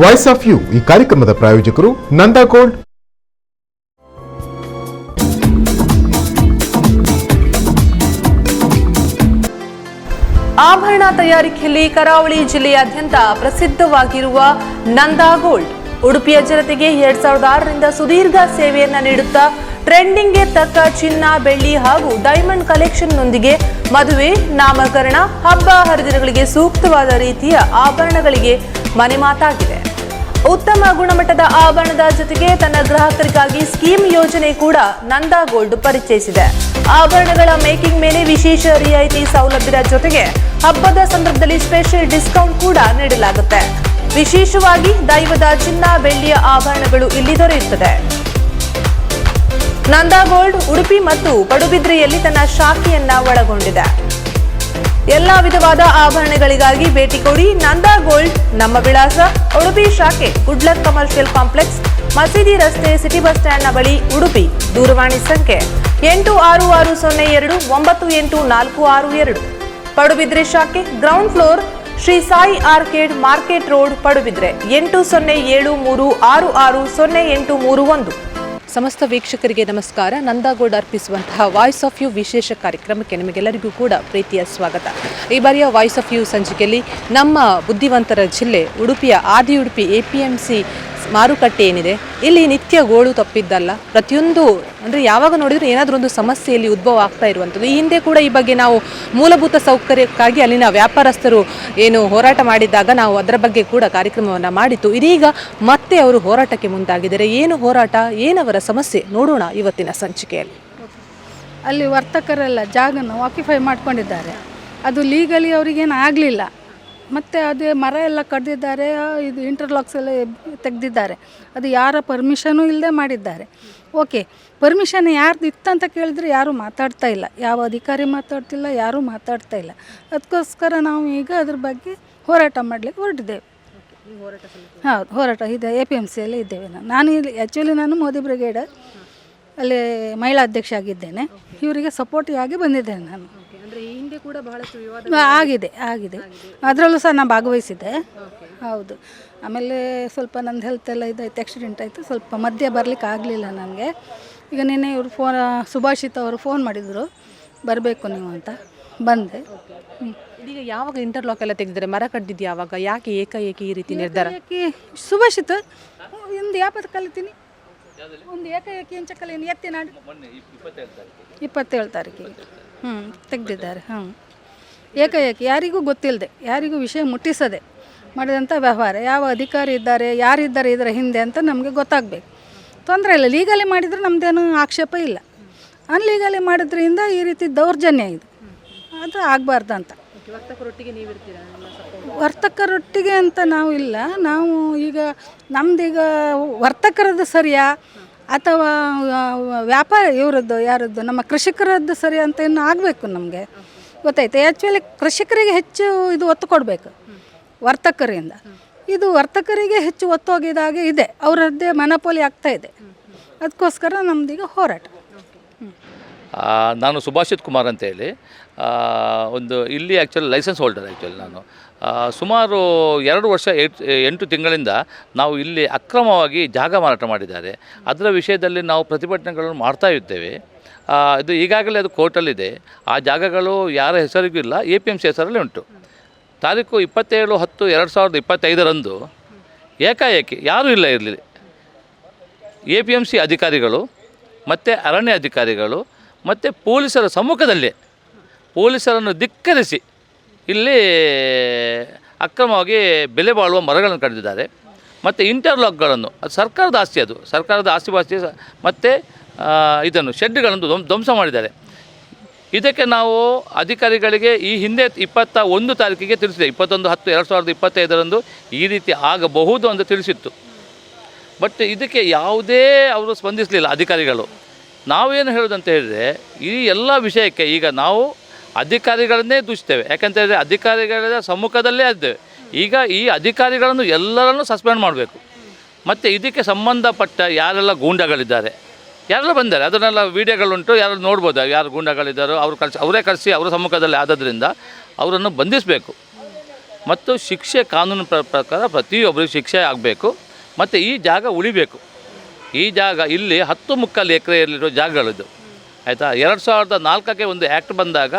Voice of you ಈ ಕಾರ್ಯಕ್ರಮದ ಪ್ರಾಯೋಜಕರು ನಂದಾ ಗೋಲ್ಡ್. ಆಭರಣ ತಯಾರಿಕೆಯಲ್ಲಿ ಕರಾವಳಿ ಜಿಲ್ಲೆಯಾದ್ಯಂತ ಪ್ರಸಿದ್ಧವಾಗಿರುವ ನಂದಾ ಗೋಲ್ಡ್. ಉಡುಪಿಯ ಜನತೆಗೆ ಎರಡ್ ಸಾವಿರದ ಆರರಿಂದ ಸುದೀರ್ಘ ಸೇವೆಯನ್ನ ನೀಡುತ್ತಾ ಟ್ರೆಂಡಿಂಗ್ಗೆ ತಕ್ಕ ಚಿನ್ನ, ಬೆಳ್ಳಿ ಹಾಗೂ ಡೈಮಂಡ್ ಕಲೆಕ್ಷನ್ನೊಂದಿಗೆ ಮದುವೆ, ನಾಮಕರಣ, ಹಬ್ಬ ಹರಿದಿನಗಳಿಗೆ ಸೂಕ್ತವಾದ ರೀತಿಯ ಆಭರಣಗಳಿಗೆ ಮನೆ ಮಾತಾಗಿದೆ. ಉತ್ತಮ ಗುಣಮಟ್ಟದ ಆಭರಣದ ಜೊತೆಗೆ ತನ್ನ ಗ್ರಾಹಕರಿಗಾಗಿ ಸ್ಕೀಮ್ ಯೋಜನೆ ಕೂಡ ನಂದಾ ಗೋಲ್ಡ್ ಪರಿಚಯಿಸಿದೆ. ಆಭರಣಗಳ ಮೇಕಿಂಗ್ ಮೇಲೆ ವಿಶೇಷ ರಿಯಾಯಿತಿ ಸೌಲಭ್ಯದ ಜೊತೆಗೆ ಹಬ್ಬದ ಸಂದರ್ಭದಲ್ಲಿ ಸ್ಪೆಷಲ್ ಡಿಸ್ಕೌಂಟ್ ಕೂಡ ನೀಡಲಾಗುತ್ತೆ. ವಿಶೇಷವಾಗಿ ದೈವದ ಚಿನ್ನ, ಬೆಳ್ಳಿಯ ಆಭರಣಗಳು ಇಲ್ಲಿ ದೊರೆಯುತ್ತದೆ. ನಂದಾ ಗೋಲ್ಡ್, ಉಡುಪಿ ಮತ್ತು ಪಡುಬಿದ್ರೆಯಲ್ಲಿ ತನ್ನ ಶಾಖೆಯನ್ನ ಒಳಗೊಂಡಿದೆ. ಎಲ್ಲಾ ವಿಧವಾದ ಆಭರಣಗಳಿಗಾಗಿ ಭೇಟಿ ಕೊಡಿ ನಂದಾ ಗೋಲ್ಡ್, ನಮ್ಮ ವಿಳಾಸ ಉಡುಪಿ ಶಾಖೆ, ಗುಡ್ಲಕ್ ಕಮರ್ಷಿಯಲ್ ಕಾಂಪ್ಲೆಕ್ಸ್, ಮಸೀದಿ ರಸ್ತೆ, ಸಿಟಿ ಬಸ್ ಸ್ಟ್ಯಾಂಡ್ನ ಬಳಿ ಉಡುಪಿ, ದೂರವಾಣಿ ಸಂಖ್ಯೆ ಎಂಟು ಆರು ಆರು ಸೊನ್ನೆ ಎರಡು ಒಂಬತ್ತು ಎಂಟು ನಾಲ್ಕು ಆರು ಎರಡು. ಪಡುಬಿದ್ರೆ ಶಾಖೆ ground floor Shri Sai arcade market road, Padubidri ಎಂಟು ಸೊನ್ನೆ ಏಳು ಮೂರು ಆರು ಆರು ಸೊನ್ನೆ ಎಂಟು ಮೂರು ಒಂದು. ಸಮಸ್ತ ವೀಕ್ಷಕರಿಗೆ ನಮಸ್ಕಾರ. ನಂದಾಗೌಡ ಅರ್ಪಿಸುವಂತಹ ವಾಯ್ಸ್ ಆಫ್ ಯು ವಿಶೇಷ ಕಾರ್ಯಕ್ರಮಕ್ಕೆ ನಿಮಗೆಲ್ಲರಿಗೂ ಕೂಡ ಪ್ರೀತಿಯ ಸ್ವಾಗತ. ಈ ಬಾರಿಯ ವಾಯ್ಸ್ ಆಫ್ ಯು ಸಂಚಿಕೆಯಲ್ಲಿ ನಮ್ಮ ಬುದ್ಧಿವಂತರ ಜಿಲ್ಲೆ ಉಡುಪಿಯ ಆದಿ Udupi A P M C ಮಾರುಕಟ್ಟೆ ಏನಿದೆ, ಇಲ್ಲಿ ನಿತ್ಯ ಗೋಳು ತಪ್ಪಿದ್ದಲ್ಲ. ಪ್ರತಿಯೊಂದು, ಅಂದರೆ ಯಾವಾಗ ನೋಡಿದರೂ ಏನಾದರೂ ಒಂದು ಸಮಸ್ಯೆಯಲ್ಲಿ ಉದ್ಭವ ಆಗ್ತಾ ಇರುವಂಥದ್ದು. ಈ ಹಿಂದೆ ಕೂಡ ಈ ಬಗ್ಗೆ ನಾವು ಮೂಲಭೂತ ಸೌಕರ್ಯಕ್ಕಾಗಿ ಅಲ್ಲಿನ ವ್ಯಾಪಾರಸ್ಥರು ಏನು ಹೋರಾಟ ಮಾಡಿದ್ದಾಗ ನಾವು ಅದರ ಬಗ್ಗೆ ಕೂಡ ಕಾರ್ಯಕ್ರಮವನ್ನು ಮಾಡಿತ್ತು ಇದೀಗ ಮತ್ತೆ ಅವರು ಹೋರಾಟಕ್ಕೆ ಮುಂದಾಗಿದ್ದಾರೆ. ಏನು ಹೋರಾಟ, ಏನವರ ಸಮಸ್ಯೆ ನೋಡೋಣ ಇವತ್ತಿನ ಸಂಚಿಕೆಯಲ್ಲಿ. ಅಲ್ಲಿ ವರ್ತಕರೆಲ್ಲ ಜಾಗನ ಆಕ್ಯುಫೈ ಮಾಡ್ಕೊಂಡಿದ್ದಾರೆ. ಅದು ಲೀಗಲಿ ಅವರಿಗೇನು ಆಗಲಿಲ್ಲ ಮತ್ತು ಅದೇ ಮರ ಎಲ್ಲ ಕಡ್ದಿದ್ದಾರೆ ಇದು ಇಂಟರ್ಲಾಕ್ಸ್ ಎಲ್ಲ ತೆಗೆದಿದ್ದಾರೆ. ಅದು ಯಾರ ಪರ್ಮಿಷನೂ ಇಲ್ಲದೆ ಮಾಡಿದ್ದಾರೆ. ಓಕೆ ಪರ್ಮಿಷನ್ ಯಾರ್ದು ಇತ್ತಂತ ಕೇಳಿದರೆ ಯಾರೂ ಮಾತಾಡ್ತಾ ಇಲ್ಲ. ಯಾವ ಅಧಿಕಾರಿ ಮಾತಾಡ್ತಿಲ್ಲ ಯಾರೂ ಮಾತಾಡ್ತಾ ಇಲ್ಲ. ಅದಕ್ಕೋಸ್ಕರ ನಾವು ಈಗ ಅದ್ರ ಬಗ್ಗೆ ಹೋರಾಟ ಮಾಡಲಿಕ್ಕೆ ಹೊರಟಿದ್ದೇವೆ. ಹೌದು ಹೋರಾಟ ಇದೆ ಎ ಪಿ ಎಂ ಸಿಯಲ್ಲಿ ಇದ್ದೇವೆ ನಾನು. ನಾನು ಇಲ್ಲಿ ಆ್ಯಕ್ಚುಲಿ ನಾನು ಮೋದಿ ಬ್ರಿಗೇಡ್ ಅಲ್ಲಿ ಮಹಿಳಾ ಅಧ್ಯಕ್ಷ ಆಗಿದ್ದೇನೆ. ಇವರಿಗೆ ಸಪೋರ್ಟಿವ್ ಆಗಿ ಬಂದಿದ್ದೇನೆ ನಾನು. ಅಂದರೆ ಈ ಹಿಂದೆ ಕೂಡ ಬಹಳಷ್ಟು ವಿವಾದ ಆಗಿದೆ ಆಗಿದೆ. ಅದರಲ್ಲೂ ಸಹ ನಾನು ಭಾಗವಹಿಸಿದ್ದೆ. ಹೌದು. ಆಮೇಲೆ ಸ್ವಲ್ಪ ನಂದು ಹೆಲ್ತ್ ಎಲ್ಲ ಇದಾಯ್ತು ಆಕ್ಸಿಡೆಂಟ್ ಆಯಿತು. ಸ್ವಲ್ಪ ಮಧ್ಯೆ ಬರಲಿಕ್ಕೆ ಆಗಲಿಲ್ಲ ನನಗೆ. ಈಗ ನಿನ್ನೆ ಇವರು ಫೋನ್ ಸುಭಾಷಿತ್ ಅವರು ಫೋನ್ ಮಾಡಿದರು. ಬರಬೇಕು ನೀವು ಅಂತ ಬಂದೆ. ಇದೀಗ ಯಾವಾಗ ಇಂಟರ್ಲಾಕ್ ಎಲ್ಲ ತೆಗೆದಿದ್ದಾರೆ? ಮರ ಕಡ್ದಿದ್ದು ಯಾವಾಗ? ಯಾಕೆ ಏಕಾಏಕಿ ಈ ರೀತಿ ನಿರ್ಧಾರ? ಏಕಾಏಕಿ ಸುಭಾಷಿತ್ ಒಂದು ಯಾಪತ್ತು ಕಲಿತೀನಿ ಒಂದು ಏಕಾಏಕಿ ಎಂಚ ಕಲಿನಿ ಎತ್ತಿ ನಾಡು. ಇಪ್ಪತ್ತೇಳು ತಾರೀಕಿಗೆ. ಹ್ಞೂ ತೆಗೆದಿದ್ದಾರೆ ಹ್ಞೂ ಏಕಾಏಕಿ ಯಾರಿಗೂ ಗೊತ್ತಿಲ್ಲದೆ ಯಾರಿಗೂ ವಿಷಯ ಮುಟ್ಟಿಸದೆ ಮಾಡಿದಂಥ ವ್ಯವಹಾರ. ಯಾವ ಅಧಿಕಾರಿ ಇದ್ದಾರೆ ಯಾರಿದ್ದಾರೆ ಇದರ ಹಿಂದೆ ಅಂತ ನಮಗೆ ಗೊತ್ತಾಗಬೇಕು. ತೊಂದರೆ ಇಲ್ಲ ಲೀಗಲಿ ಮಾಡಿದರೆ ನಮ್ಮದೇನು ಆಕ್ಷೇಪ ಇಲ್ಲ. ಅನ್ಲೀಗಲಿ ಮಾಡಿದ್ರಿಂದ ಈ ರೀತಿ ದೌರ್ಜನ್ಯ ಇದು. ಅದು ಆಗಬಾರ್ದು ಅಂತ. ವರ್ತಕರೊಟ್ಟಿಗೆ ಅಂತ ನಾವು ಇಲ್ಲ. ನಾವು ಈಗ ನಮ್ದೀಗ ವರ್ತಕರದ್ದು ಸರಿಯಾ? ಅಥವಾ ವ್ಯಾಪಾರ, ಇವರದ್ದು, ಯಾರದ್ದು, ನಮ್ಮ ಕೃಷಿಕರದ್ದು ಸರಿ ಅಂತ ಏನು ಆಗಬೇಕು ನಮಗೆ. ಗೊತ್ತಾಯ್ತು? ಆ್ಯಕ್ಚುಲಿ ಕೃಷಿಕರಿಗೆ ಹೆಚ್ಚು ಇದು ಒತ್ತು ಕೊಡಬೇಕು, ವರ್ತಕರಿಂದ. ಇದು ವರ್ತಕರಿಗೆ ಹೆಚ್ಚು ಒತ್ತು ಹೋಗಿದಾಗೆ ಇದೆ. ಅವರದ್ದೇ ಮನಪೋಲಿ ಆಗ್ತಾ ಇದೆ. ಅದಕ್ಕೋಸ್ಕರ ನಮ್ದೀಗ ಹೋರಾಟ. ನಾನು ಸುಭಾಷಿತ್ ಕುಮಾರ್ ಅಂತ ಹೇಳಿ. ಒಂದು ಇಲ್ಲಿ ಆ್ಯಕ್ಚುಲಿ ಲೈಸೆನ್ಸ್ ಹೋಲ್ಡರ್ ಆ್ಯಕ್ಚುಲಿ ನಾನು. ಸುಮಾರು ಎರಡು ವರ್ಷ ಎಂಟು ತಿಂಗಳಿಂದ ನಾವು ಇಲ್ಲಿ ಅಕ್ರಮವಾಗಿ ಜಾಗ ಮಾರಾಟ ಮಾಡಿದ್ದಾರೆ. ಅದರ ವಿಷಯದಲ್ಲಿ ನಾವು ಪ್ರತಿಭಟನೆಗಳನ್ನು ಮಾಡ್ತಾ ಇದ್ದೇವೆ. ಇದು ಈಗಾಗಲೇ ಅದು ಕೋರ್ಟಲ್ಲಿದೆ. ಆ ಜಾಗಗಳು ಯಾರ ಹೆಸರಿಗೂ ಇಲ್ಲ. ಎ ಪಿ ಎಂ ಸಿ ಹೆಸರಲ್ಲಿ ಉಂಟು. ತಾರೀಕು ಇಪ್ಪತ್ತೇಳು ಹತ್ತು ಎರಡು ಸಾವಿರದ ಇಪ್ಪತ್ತೈದರಂದು ಏಕಾಏಕಿ ಯಾರೂ ಇಲ್ಲ ಇರಲಿ. ಎ ಪಿ ಎಂ ಸಿ ಅಧಿಕಾರಿಗಳು, ಮತ್ತು ಅರಣ್ಯ ಅಧಿಕಾರಿಗಳು, ಮತ್ತು ಪೊಲೀಸರ ಸಮ್ಮುಖದಲ್ಲೇ ಪೊಲೀಸರನ್ನು ಧಿಕ್ಕರಿಸಿ ಇಲ್ಲಿ ಅಕ್ರಮವಾಗಿ ಬೆಲೆ ಬಾಳುವ ಮರಗಳನ್ನು ಕಡಿದಿದ್ದಾರೆ. ಮತ್ತು ಇಂಟರ್ಲಾಕ್ಗಳನ್ನು, ಅದು ಸರ್ಕಾರದ ಆಸ್ತಿ ಅದು, ಸರ್ಕಾರದ ಆಸ್ತಿ ಪಾಸ್ತಿ ಮತ್ತು ಇದನ್ನು, ಶೆಡ್ಗಳನ್ನು ಧ್ವಂ ಧ್ವಂಸ ಮಾಡಿದ್ದಾರೆ. ಇದಕ್ಕೆ ನಾವು ಅಧಿಕಾರಿಗಳಿಗೆ ಈ ಹಿಂದೆ ಇಪ್ಪತ್ತ ಒಂದು ತಾರೀಕಿಗೆ ತಿಳಿಸಿದೆ. ಇಪ್ಪತ್ತೊಂದು, ಹತ್ತು, ಎರಡು ಸಾವಿರದ ಇಪ್ಪತ್ತೈದರಂದು ಈ ರೀತಿ ಆಗಬಹುದು ಅಂತ ತಿಳಿಸಿತ್ತು. ಬಟ್ ಇದಕ್ಕೆ ಯಾವುದೇ ಅವರು ಸ್ಪಂದಿಸಲಿಲ್ಲ ಅಧಿಕಾರಿಗಳು. ನಾವೇನು ಹೇಳೋದಂತ ಹೇಳಿದರೆ, ಈ ಎಲ್ಲ ವಿಷಯಕ್ಕೆ ಈಗ ನಾವು ಅಧಿಕಾರಿಗಳನ್ನೇ ದೂಷಿಸ್ತೇವೆ. ಯಾಕಂತ ಹೇಳಿದ್ರೆ ಅಧಿಕಾರಿಗಳ ಸಮ್ಮುಖದಲ್ಲೇ ಇದ್ದೇವೆ. ಈಗ ಈ ಅಧಿಕಾರಿಗಳನ್ನು ಎಲ್ಲರನ್ನೂ ಸಸ್ಪೆಂಡ್ ಮಾಡಬೇಕು. ಮತ್ತು ಇದಕ್ಕೆ ಸಂಬಂಧಪಟ್ಟ ಯಾರೆಲ್ಲ ಗೂಂಡಗಳಿದ್ದಾರೆ, ಯಾರೆಲ್ಲ ಬಂದ್ದಾರೆ ಅದನ್ನೆಲ್ಲ ವೀಡಿಯೋಗಳುಂಟು, ಯಾರು ನೋಡ್ಬೋದು? ಯಾರು ಗೂಂಡಗಳಿದ್ದಾರೋ, ಅವರು ಕಳಿಸಿ, ಅವರೇ ಕಳಿಸಿ ಅವರ ಸಮ್ಮುಖದಲ್ಲಿ ಆದ್ದರಿಂದ ಅವರನ್ನು ಬಂಧಿಸಬೇಕು. ಮತ್ತು ಶಿಕ್ಷೆ ಕಾನೂನು ಪ್ರ- ಪ್ರಕಾರ ಪ್ರತಿಯೊಬ್ಬರಿಗೂ ಶಿಕ್ಷೆ ಆಗಬೇಕು. ಮತ್ತು ಈ ಜಾಗ ಉಳಿಬೇಕು. ಈ ಜಾಗ ಇಲ್ಲಿ ಹತ್ತು ಮುಕ್ಕಾಲು ಎಕರೆಯಲ್ಲಿರೋ ಜಾಗಗಳಿದು ಆಯಿತಾ? ಎರಡು ಸಾವಿರದ ನಾಲ್ಕಕ್ಕೆ ಒಂದು ಆ್ಯಕ್ಟ್ ಬಂದಾಗ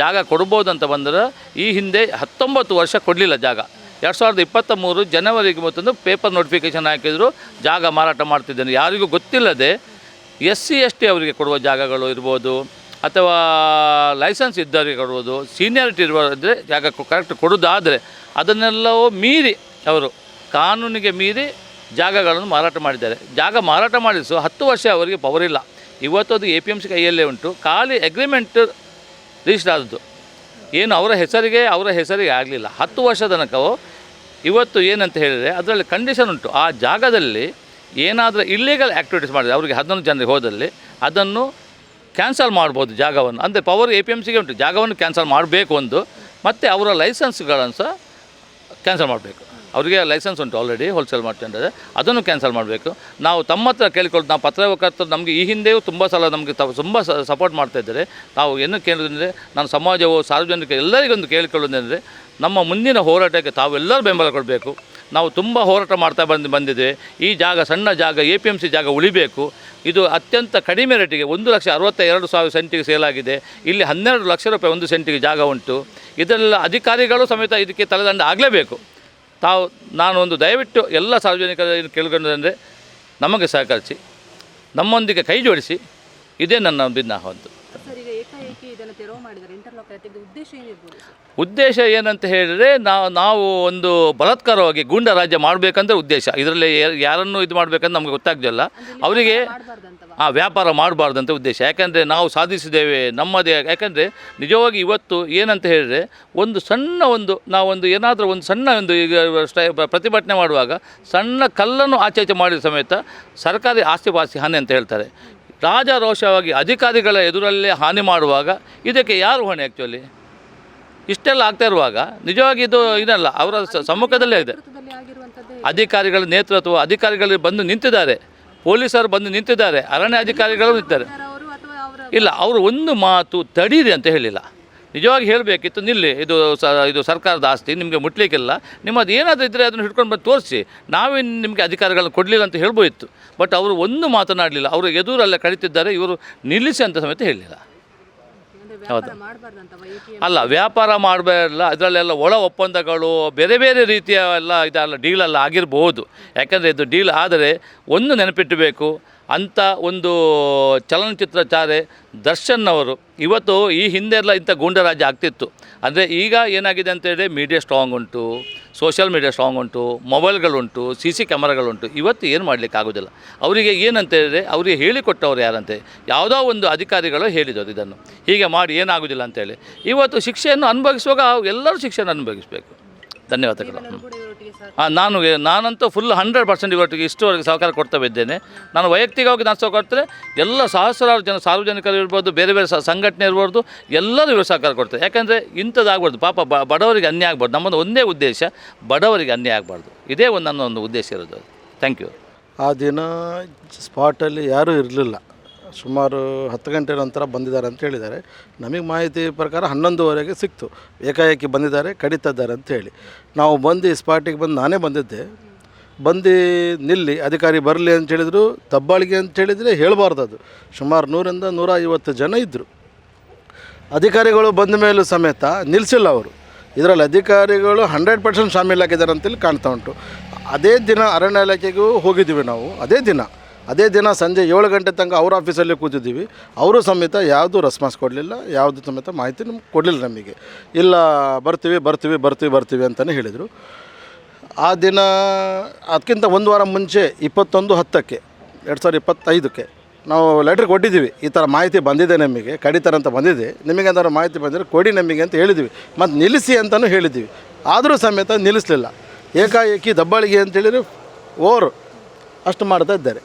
ಜಾಗ ಕೊಡ್ಬೋದು ಅಂತ ಬಂದರೆ ಈ ಹಿಂದೆ ಹತ್ತೊಂಬತ್ತು ವರ್ಷ ಕೊಡಲಿಲ್ಲ ಜಾಗ. ಎರಡು ಸಾವಿರದ ಇಪ್ಪತ್ತ ಮೂರು ಜನವರಿಗೆ ಮತ್ತೊಂದು ಪೇಪರ್ ನೋಟಿಫಿಕೇಷನ್ ಹಾಕಿದ್ರು, ಜಾಗ ಮಾರಾಟ ಮಾಡ್ತಿದ್ದೇನೆ. ಯಾರಿಗೂ ಗೊತ್ತಿಲ್ಲದೆ ಎಸ್ ಸಿ ಎಸ್ ಟಿ ಅವರಿಗೆ ಕೊಡುವ ಜಾಗಗಳು ಇರ್ಬೋದು, ಅಥವಾ ಲೈಸೆನ್ಸ್ ಇದ್ದವರಿಗೆ ಕೊಡ್ಬೋದು ಸೀನಿಯಾರಿಟಿ ಇರುವುದ್ರೆ ಜಾಗ ಕರೆಕ್ಟ್ ಕೊಡೋದಾದರೆ ಅದನ್ನೆಲ್ಲವೂ ಮೀರಿ ಅವರು ಕಾನೂನಿಗೆ ಮೀರಿ ಜಾಗಗಳನ್ನು ಮಾರಾಟ ಮಾಡಿದ್ದಾರೆ. ಜಾಗ ಮಾರಾಟ ಮಾಡಿಸು ಹತ್ತು ವರ್ಷ ಅವರಿಗೆ ಪವರ್ ಇಲ್ಲ. ಇವತ್ತು ಅದು ಎ ಪಿ ಎಂ ಸಿ ಕೈಯಲ್ಲೇ ಉಂಟು. ಖಾಲಿ ಅಗ್ರಿಮೆಂಟ್ ರಿಜಿಸ್ಟರ್ ಆದದ್ದು. ಏನು ಅವರ ಹೆಸರಿಗೆ ಅವರ ಹೆಸರಿಗೆ ಆಗಲಿಲ್ಲ. ಹತ್ತು ವರ್ಷ ತನಕವು, ಇವತ್ತು ಏನಂತ ಹೇಳಿದರೆ ಅದರಲ್ಲಿ ಕಂಡೀಷನ್ ಉಂಟು. ಆ ಜಾಗದಲ್ಲಿ ಏನಾದರೂ ಇಲ್ಲೀಗಲ್ ಆ್ಯಕ್ಟಿವಿಟೀಸ್ ಮಾಡಿದೆ ಅವರಿಗೆ ಹದಿನೊಂದು ಜನರಿಗೆ ಹೋದಲ್ಲಿ ಅದನ್ನು ಕ್ಯಾನ್ಸಲ್ ಮಾಡ್ಬೋದು ಜಾಗವನ್ನು. ಅಂದರೆ ಪವರ್ ಎ ಪಿ ಎಂ ಸಿಗೆ ಉಂಟು. ಜಾಗವನ್ನು ಕ್ಯಾನ್ಸಲ್ ಮಾಡಬೇಕು ಒಂದು, ಮತ್ತು ಅವರ ಲೈಸೆನ್ಸ್ಗಳನ್ನು ಸಹ ಕ್ಯಾನ್ಸಲ್ ಮಾಡಬೇಕು. ಅವರಿಗೆ ಲೈಸೆನ್ಸ್ ಉಂಟು ಆಲ್ರೆಡಿ ಹೋಲ್ಸೇಲ್ ಮಾಡ್ತಿದ್ದಾರೆ ಅದನ್ನು ಕ್ಯಾನ್ಸಲ್ ಮಾಡಬೇಕು. ನಾವು ತಮ್ಮ ಹತ್ರ ಕೇಳಿಕೊಳ್ಳೋದು ನಾವು ಪತ್ರಕರ್ತರು ನಮಗೆ ಈ ಹಿಂದೆಯೂ ತುಂಬ ಸಲ ನಮಗೆ ತುಂಬ ಸಪೋರ್ಟ್ ಮಾಡ್ತಾ ಇದ್ದಾರೆ. ನಾವು ಏನು ಕೇಳೋದಂದರೆ ನಾನು ಸಮಾಜವು ಸಾರ್ವಜನಿಕ ಎಲ್ಲರಿಗೊಂದು ಕೇಳಿಕೊಳ್ಳೋದಂದರೆ ನಮ್ಮ ಮುಂದಿನ ಹೋರಾಟಕ್ಕೆ ತಾವೆಲ್ಲರೂ ಬೆಂಬಲ ಕೊಡಬೇಕು. ನಾವು ತುಂಬ ಹೋರಾಟ ಮಾಡ್ತಾ ಬಂದು ಬಂದಿದ್ದೇವೆ ಈ ಜಾಗ ಸಣ್ಣ ಜಾಗ ಎ ಪಿ ಎಂ ಸಿ ಜಾಗ ಉಳಿಬೇಕು. ಇದು ಅತ್ಯಂತ ಕಡಿಮೆ ರೇಟಿಗೆ ಒಂದು ಲಕ್ಷ ಅರವತ್ತ ಎರಡು ಸಾವಿರ ಸೆಂಟಿಗೆ ಸೇಲ್ ಆಗಿದೆ. ಇಲ್ಲಿ ಹನ್ನೆರಡು ಲಕ್ಷ ರೂಪಾಯಿ ಒಂದು ಸೆಂಟಿಗೆ ಜಾಗ ಉಂಟು. ಇದರೆಲ್ಲ ಅಧಿಕಾರಿಗಳು ಸಮೇತ ಇದಕ್ಕೆ ತಲೆದಂಡ ಆಗಲೇಬೇಕು. ತಾವು ಒಂದು ದಯವಿಟ್ಟು ಎಲ್ಲ ಸಾರ್ವಜನಿಕರ ಕೇಳ್ಕೊಂಡ್ರೆ ನಮಗೆ ಸಹಕರಿಸಿ ನಮ್ಮೊಂದಿಗೆ ಕೈ ಜೋಡಿಸಿ ಇದೇ ನನ್ನ ಭಿನ್ನ ಒಂದು ಸರ್ ಈಗ ಏಕಾಏಕಿ ಇದನ್ನು ತೆರವು ಮಾಡಿದ್ದಾರೆ ಇಂಟರ್ಲಾಕ್ ತೆಗೆದ ಉದ್ದೇಶ ಏನಿರ್ಬೋದು ಸರ್? ಉದ್ದೇಶ ಏನಂತ ಹೇಳಿದರೆ ನಾವು ನಾವು ಒಂದು ಬಲತ್ಕಾರವಾಗಿ ಗೂಂಡ ರಾಜ್ಯ ಮಾಡಬೇಕಂತ ಉದ್ದೇಶ. ಇದರಲ್ಲಿ ಯಾರನ್ನು ಇದು ಮಾಡಬೇಕಂತ ನಮಗೆ ಗೊತ್ತಾಗ್ತಿಲ್ಲ ಅವರಿಗೆ ಆ ವ್ಯಾಪಾರ ಮಾಡಬಾರ್ದಂತ ಉದ್ದೇಶ. ಯಾಕಂದರೆ ನಾವು ಸಾಧಿಸಿದ್ದೇವೆ ನಮ್ಮದೇ. ಯಾಕಂದರೆ ನಿಜವಾಗಿ ಇವತ್ತು ಏನಂತ ಹೇಳಿದರೆ ಒಂದು ಸಣ್ಣ ಒಂದು ನಾವೊಂದು ಏನಾದರೂ ಒಂದು ಸಣ್ಣ ಒಂದು ಈಗ ಸ್ಟೈ- ಪ್ರತಿಭಟನೆ ಮಾಡುವಾಗ ಸಣ್ಣ ಕಲ್ಲನ್ನು ಆಚೆ ಈಚೆ ಮಾಡಿದ ಸಮೇತ ಸರ್ಕಾರಿ ಆಸ್ತಿ ಪಾಸ್ತಿ ಹಾನಿ ಅಂತ ಹೇಳ್ತಾರೆ. ರಾಜಾರೋಷವಾಗಿ ಅಧಿಕಾರಿಗಳ ಎದುರಲ್ಲೇ ಹಾನಿ ಮಾಡುವಾಗ ಇದಕ್ಕೆ ಯಾರು ಹೊಣೆ ಆ್ಯಕ್ಚುಲಿ ಇಷ್ಟೆಲ್ಲ ಆಗ್ತಾ ಇರುವಾಗ ನಿಜವಾಗಿ ಇದು ಇದಲ್ಲ ಅವರ ಸಮ್ಮುಖದಲ್ಲೇ ಇದೆ. ಅಧಿಕಾರಿಗಳ ನೇತೃತ್ವ ಅಧಿಕಾರಿಗಳು ಬಂದು ನಿಂತಿದ್ದಾರೆ ಪೊಲೀಸರು ಬಂದು ನಿಂತಿದ್ದಾರೆ ಅರಣ್ಯ ಅಧಿಕಾರಿಗಳು ನಿಂತಿದ್ದಾರೆ. ಇಲ್ಲ ಅವರು ಒಂದು ಮಾತು ತಡೀರಿ ಅಂತ ಹೇಳಿಲ್ಲ. ನಿಜವಾಗಿ ಹೇಳಬೇಕಿತ್ತು, ನಿಲ್ಲಿ, ಇದು ಸ, ಇದು ಸರ್ಕಾರದ ಆಸ್ತಿ, ನಿಮಗೆ ಮುಟ್ಲಿಕ್ಕಿಲ್ಲ. ನಿಮ್ಮದು ಏನಾದರೂ ಇದ್ದರೆ ಅದನ್ನು ಹಿಡ್ಕೊಂಡು ಬಂದು ತೋರಿಸಿ. ನಾವೇ ನಿಮಗೆ ಅಧಿಕಾರಗಳನ್ನು ಕೊಡಲಿಲ್ಲ ಅಂತ ಹೇಳ್ಬೋಯಿತ್ತು ಬಟ್ ಅವರು ಒಂದು ಮಾತನಾಡಲಿಲ್ಲ. ಅವರು ಎದುರಲ್ಲೇ ಕಳಿತಿದ್ದಾರೆ, ಇವರು ನಿಲ್ಲಿಸಿ ಅಂತ ಸಮೇತ ಹೇಳಲಿಲ್ಲ ಹೌದು. ಅಲ್ಲ, ವ್ಯಾಪಾರ ಮಾಡಬಾರಲ್ಲ ಅದರಲ್ಲೆಲ್ಲ ಒಳ ಒಪ್ಪಂದಗಳು, ಬೇರೆ ಬೇರೆ ರೀತಿಯ ಎಲ್ಲ ಇದೆಲ್ಲ ಡೀಲೆಲ್ಲ ಆಗಿರ್ಬೋದು. ಯಾಕಂದರೆ ಇದು ಡೀಲ್ ಆದರೆ ಒಂದು ನೆನಪಿಟ್ಟಬೇಕು ಅಂಥ ಒಂದು ಚಲನಚಿತ್ರ ಚಾರೆ ದರ್ಶನ್ ಅವರು ಇವತ್ತು ಈ ಹಿಂದೆಲ್ಲ ಇಂಥ ಗೂಂಡರಾಜ ಆಗ್ತಿತ್ತು. ಅಂದರೆ ಈಗ ಏನಾಗಿದೆ ಅಂತ ಹೇಳಿದ್ರೆ ಮೀಡಿಯಾ ಸ್ಟ್ರಾಂಗ್ ಉಂಟು ಸೋಷಿಯಲ್ ಮೀಡಿಯಾ ಸ್ಟ್ರಾಂಗ್ ಉಂಟು ಮೊಬೈಲ್ಗಳುಂಟು ಸಿ ಸಿ ಕ್ಯಾಮರಾಗಳುಂಟು ಇವತ್ತು ಏನು ಮಾಡಲಿಕ್ಕೆ ಆಗೋದಿಲ್ಲ. ಅವರಿಗೆ ಏನಂತ ಹೇಳಿದ್ರೆ ಅವರಿಗೆ ಹೇಳಿಕೊಟ್ಟವ್ರು ಯಾರಂತೆ? ಯಾವುದೋ ಒಂದು ಅಧಿಕಾರಿಗಳು ಹೇಳಿದರು ಇದನ್ನು. ಹೀಗೆ ಮಾಡಿ ಏನಾಗೋದಿಲ್ಲ ಅಂತೇಳಿ ಇವತ್ತು ಶಿಕ್ಷೆಯನ್ನು ಅನುಭವಿಸುವಾಗ ಎಲ್ಲರೂ ಶಿಕ್ಷೆಯನ್ನು ಅನುಭವಿಸಬೇಕು. ಧನ್ಯವಾದಗಳು. ಹಾಂ ನಾನು ನಾನಂತೂ ಫುಲ್ ಹಂಡ್ರೆಡ್ ಪರ್ಸೆಂಟ್ ಇವತ್ತಿಗೆ ಇಷ್ಟುವರೆಗೆ ಸಹಕಾರ ಕೊಡ್ತಾ ಇದ್ದೇನೆ. ನಾನು ವೈಯಕ್ತಿಕವಾಗಿ ನಾನು ಸಹಕಾರ ಕೊಡ್ತಾರೆ ಎಲ್ಲ ಸಹಸ್ರಾರು ಜನ ಸಾರ್ವಜನಿಕರು ಇರ್ಬೋದು ಬೇರೆ ಬೇರೆ ಸಂಘಟನೆ ಇರ್ಬೋದು ಎಲ್ಲರೂ ಇವರು ಸಹಕಾರ ಕೊಡ್ತಾರೆ. ಯಾಕಂದರೆ ಇಂಥದ್ದಾಗಬಾರ್ದು ಪಾಪ ಬ ಬಡವರಿಗೆ ಅನ್ಯ ಆಗಬಾರ್ದು. ನಮ್ಮದು ಒಂದೇ ಉದ್ದೇಶ ಬಡವರಿಗೆ ಅನ್ಯ ಆಗಬಾರ್ದು. ಇದೇ ಒಂದು ನನ್ನ ಒಂದು ಉದ್ದೇಶ ಇರೋದು. ಥ್ಯಾಂಕ್ ಯು ಆ ದಿನ ಸ್ಪಾಟಲ್ಲಿ ಯಾರೂ ಇರಲಿಲ್ಲ. ಸುಮಾರು ಹತ್ತು ಗಂಟೆ ನಂತರ ಬಂದಿದ್ದಾರೆ ಅಂತ ಹೇಳಿದ್ದಾರೆ. ನಮಗೆ ಮಾಹಿತಿ ಪ್ರಕಾರ ಹನ್ನೊಂದುವರೆಗೆ ಸಿಕ್ತು. ಏಕಾಏಕಿ ಬಂದಿದ್ದಾರೆ ಕಡಿತಾ ಇದ್ದಾರೆ ಅಂತ ಹೇಳಿ. ನಾವು ಬಂದು ಸ್ಪಾಟಿಗೆ ಬಂದು ನಾನೇ ಬಂದಿದ್ದೆ. ಬಂದು ನಿಲ್ಲಿ, ಅಧಿಕಾರಿ ಬರಲಿ ಅಂತ ಹೇಳಿದರು, ದಬ್ಬಾಳಿಗೆ ಅಂತ ಹೇಳಿದರೆ ಹೇಳಬಾರ್ದು ಅದು. ಸುಮಾರು ನೂರಿಂದ ನೂರ ಐವತ್ತು ಜನ ಇದ್ದರು ಅಧಿಕಾರಿಗಳು ಬಂದ ಮೇಲೂ ಸಮೇತ ನಿಲ್ಲಿಸಿಲ್ಲ ಅವರು. ಇದರಲ್ಲಿ ಅಧಿಕಾರಿಗಳು ಹಂಡ್ರೆಡ್ ಪರ್ಸೆಂಟ್ ಶಾಮೀಲಾಗಿದ್ದಾರೆ ಅಂತೇಳಿ ಕಾಣ್ತಾ ಉಂಟು. ಅದೇ ದಿನ ಅರಣ್ಯ ಇಲಾಖೆಗೂ ಹೋಗಿದ್ದೀವಿ ನಾವು. ಅದೇ ದಿನ. ಅದೇ ದಿನ ಸಂಜೆ ಏಳು ಗಂಟೆ ತನಕ ಅವ್ರ ಆಫೀಸಲ್ಲೇ ಕೂತಿದ್ದೀವಿ. ಅವರು ಸಮೇತ ಯಾವುದು ರೆಸ್ಪಾನ್ಸ್ ಕೊಡಲಿಲ್ಲ, ಯಾವುದು ಸಮೇತ ಮಾಹಿತಿ ನಮ್ಗೆ ಕೊಡಲಿಲ್ಲ ನಮಗೆ. ಇಲ್ಲ, ಬರ್ತೀವಿ ಬರ್ತೀವಿ ಬರ್ತೀವಿ ಬರ್ತೀವಿ ಅಂತಲೇ ಹೇಳಿದರು. ಆ ದಿನ, ಅದಕ್ಕಿಂತ ಒಂದು ವಾರ ಮುಂಚೆ, ಇಪ್ಪತ್ತೊಂದು ಹತ್ತಕ್ಕೆ, ಎರಡು ಸಾವಿರದ ಇಪ್ಪತ್ತೈದಕ್ಕೆ, ನಾವು ಲೆಟ್ರ್ ಕೊಟ್ಟಿದ್ದೀವಿ. ಈ ಥರ ಮಾಹಿತಿ ಬಂದಿದೆ ನಮಗೆ ಕಡಿತಾರೆ ಅಂತ ಬಂದಿದೆ. ನಿಮಗೆ ಏನಾದ್ರು ಮಾಹಿತಿ ಬಂದರೆ ಕೊಡಿ ನಮಗೆ ಅಂತ ಹೇಳಿದ್ವಿ ಮತ್ತು ನಿಲ್ಲಿಸಿ ಅಂತಲೂ ಹೇಳಿದ್ದೀವಿ. ಆದರೂ ಸಮೇತ ನಿಲ್ಲಿಸಲಿಲ್ಲ. ಏಕಾಏಕಿ ದಬ್ಬಾಳಿಗೆ ಅಂತೇಳಿದರೆ ಓರು ಅಷ್ಟು ಮಾಡ್ತಾ ಇದ್ದಾರೆ.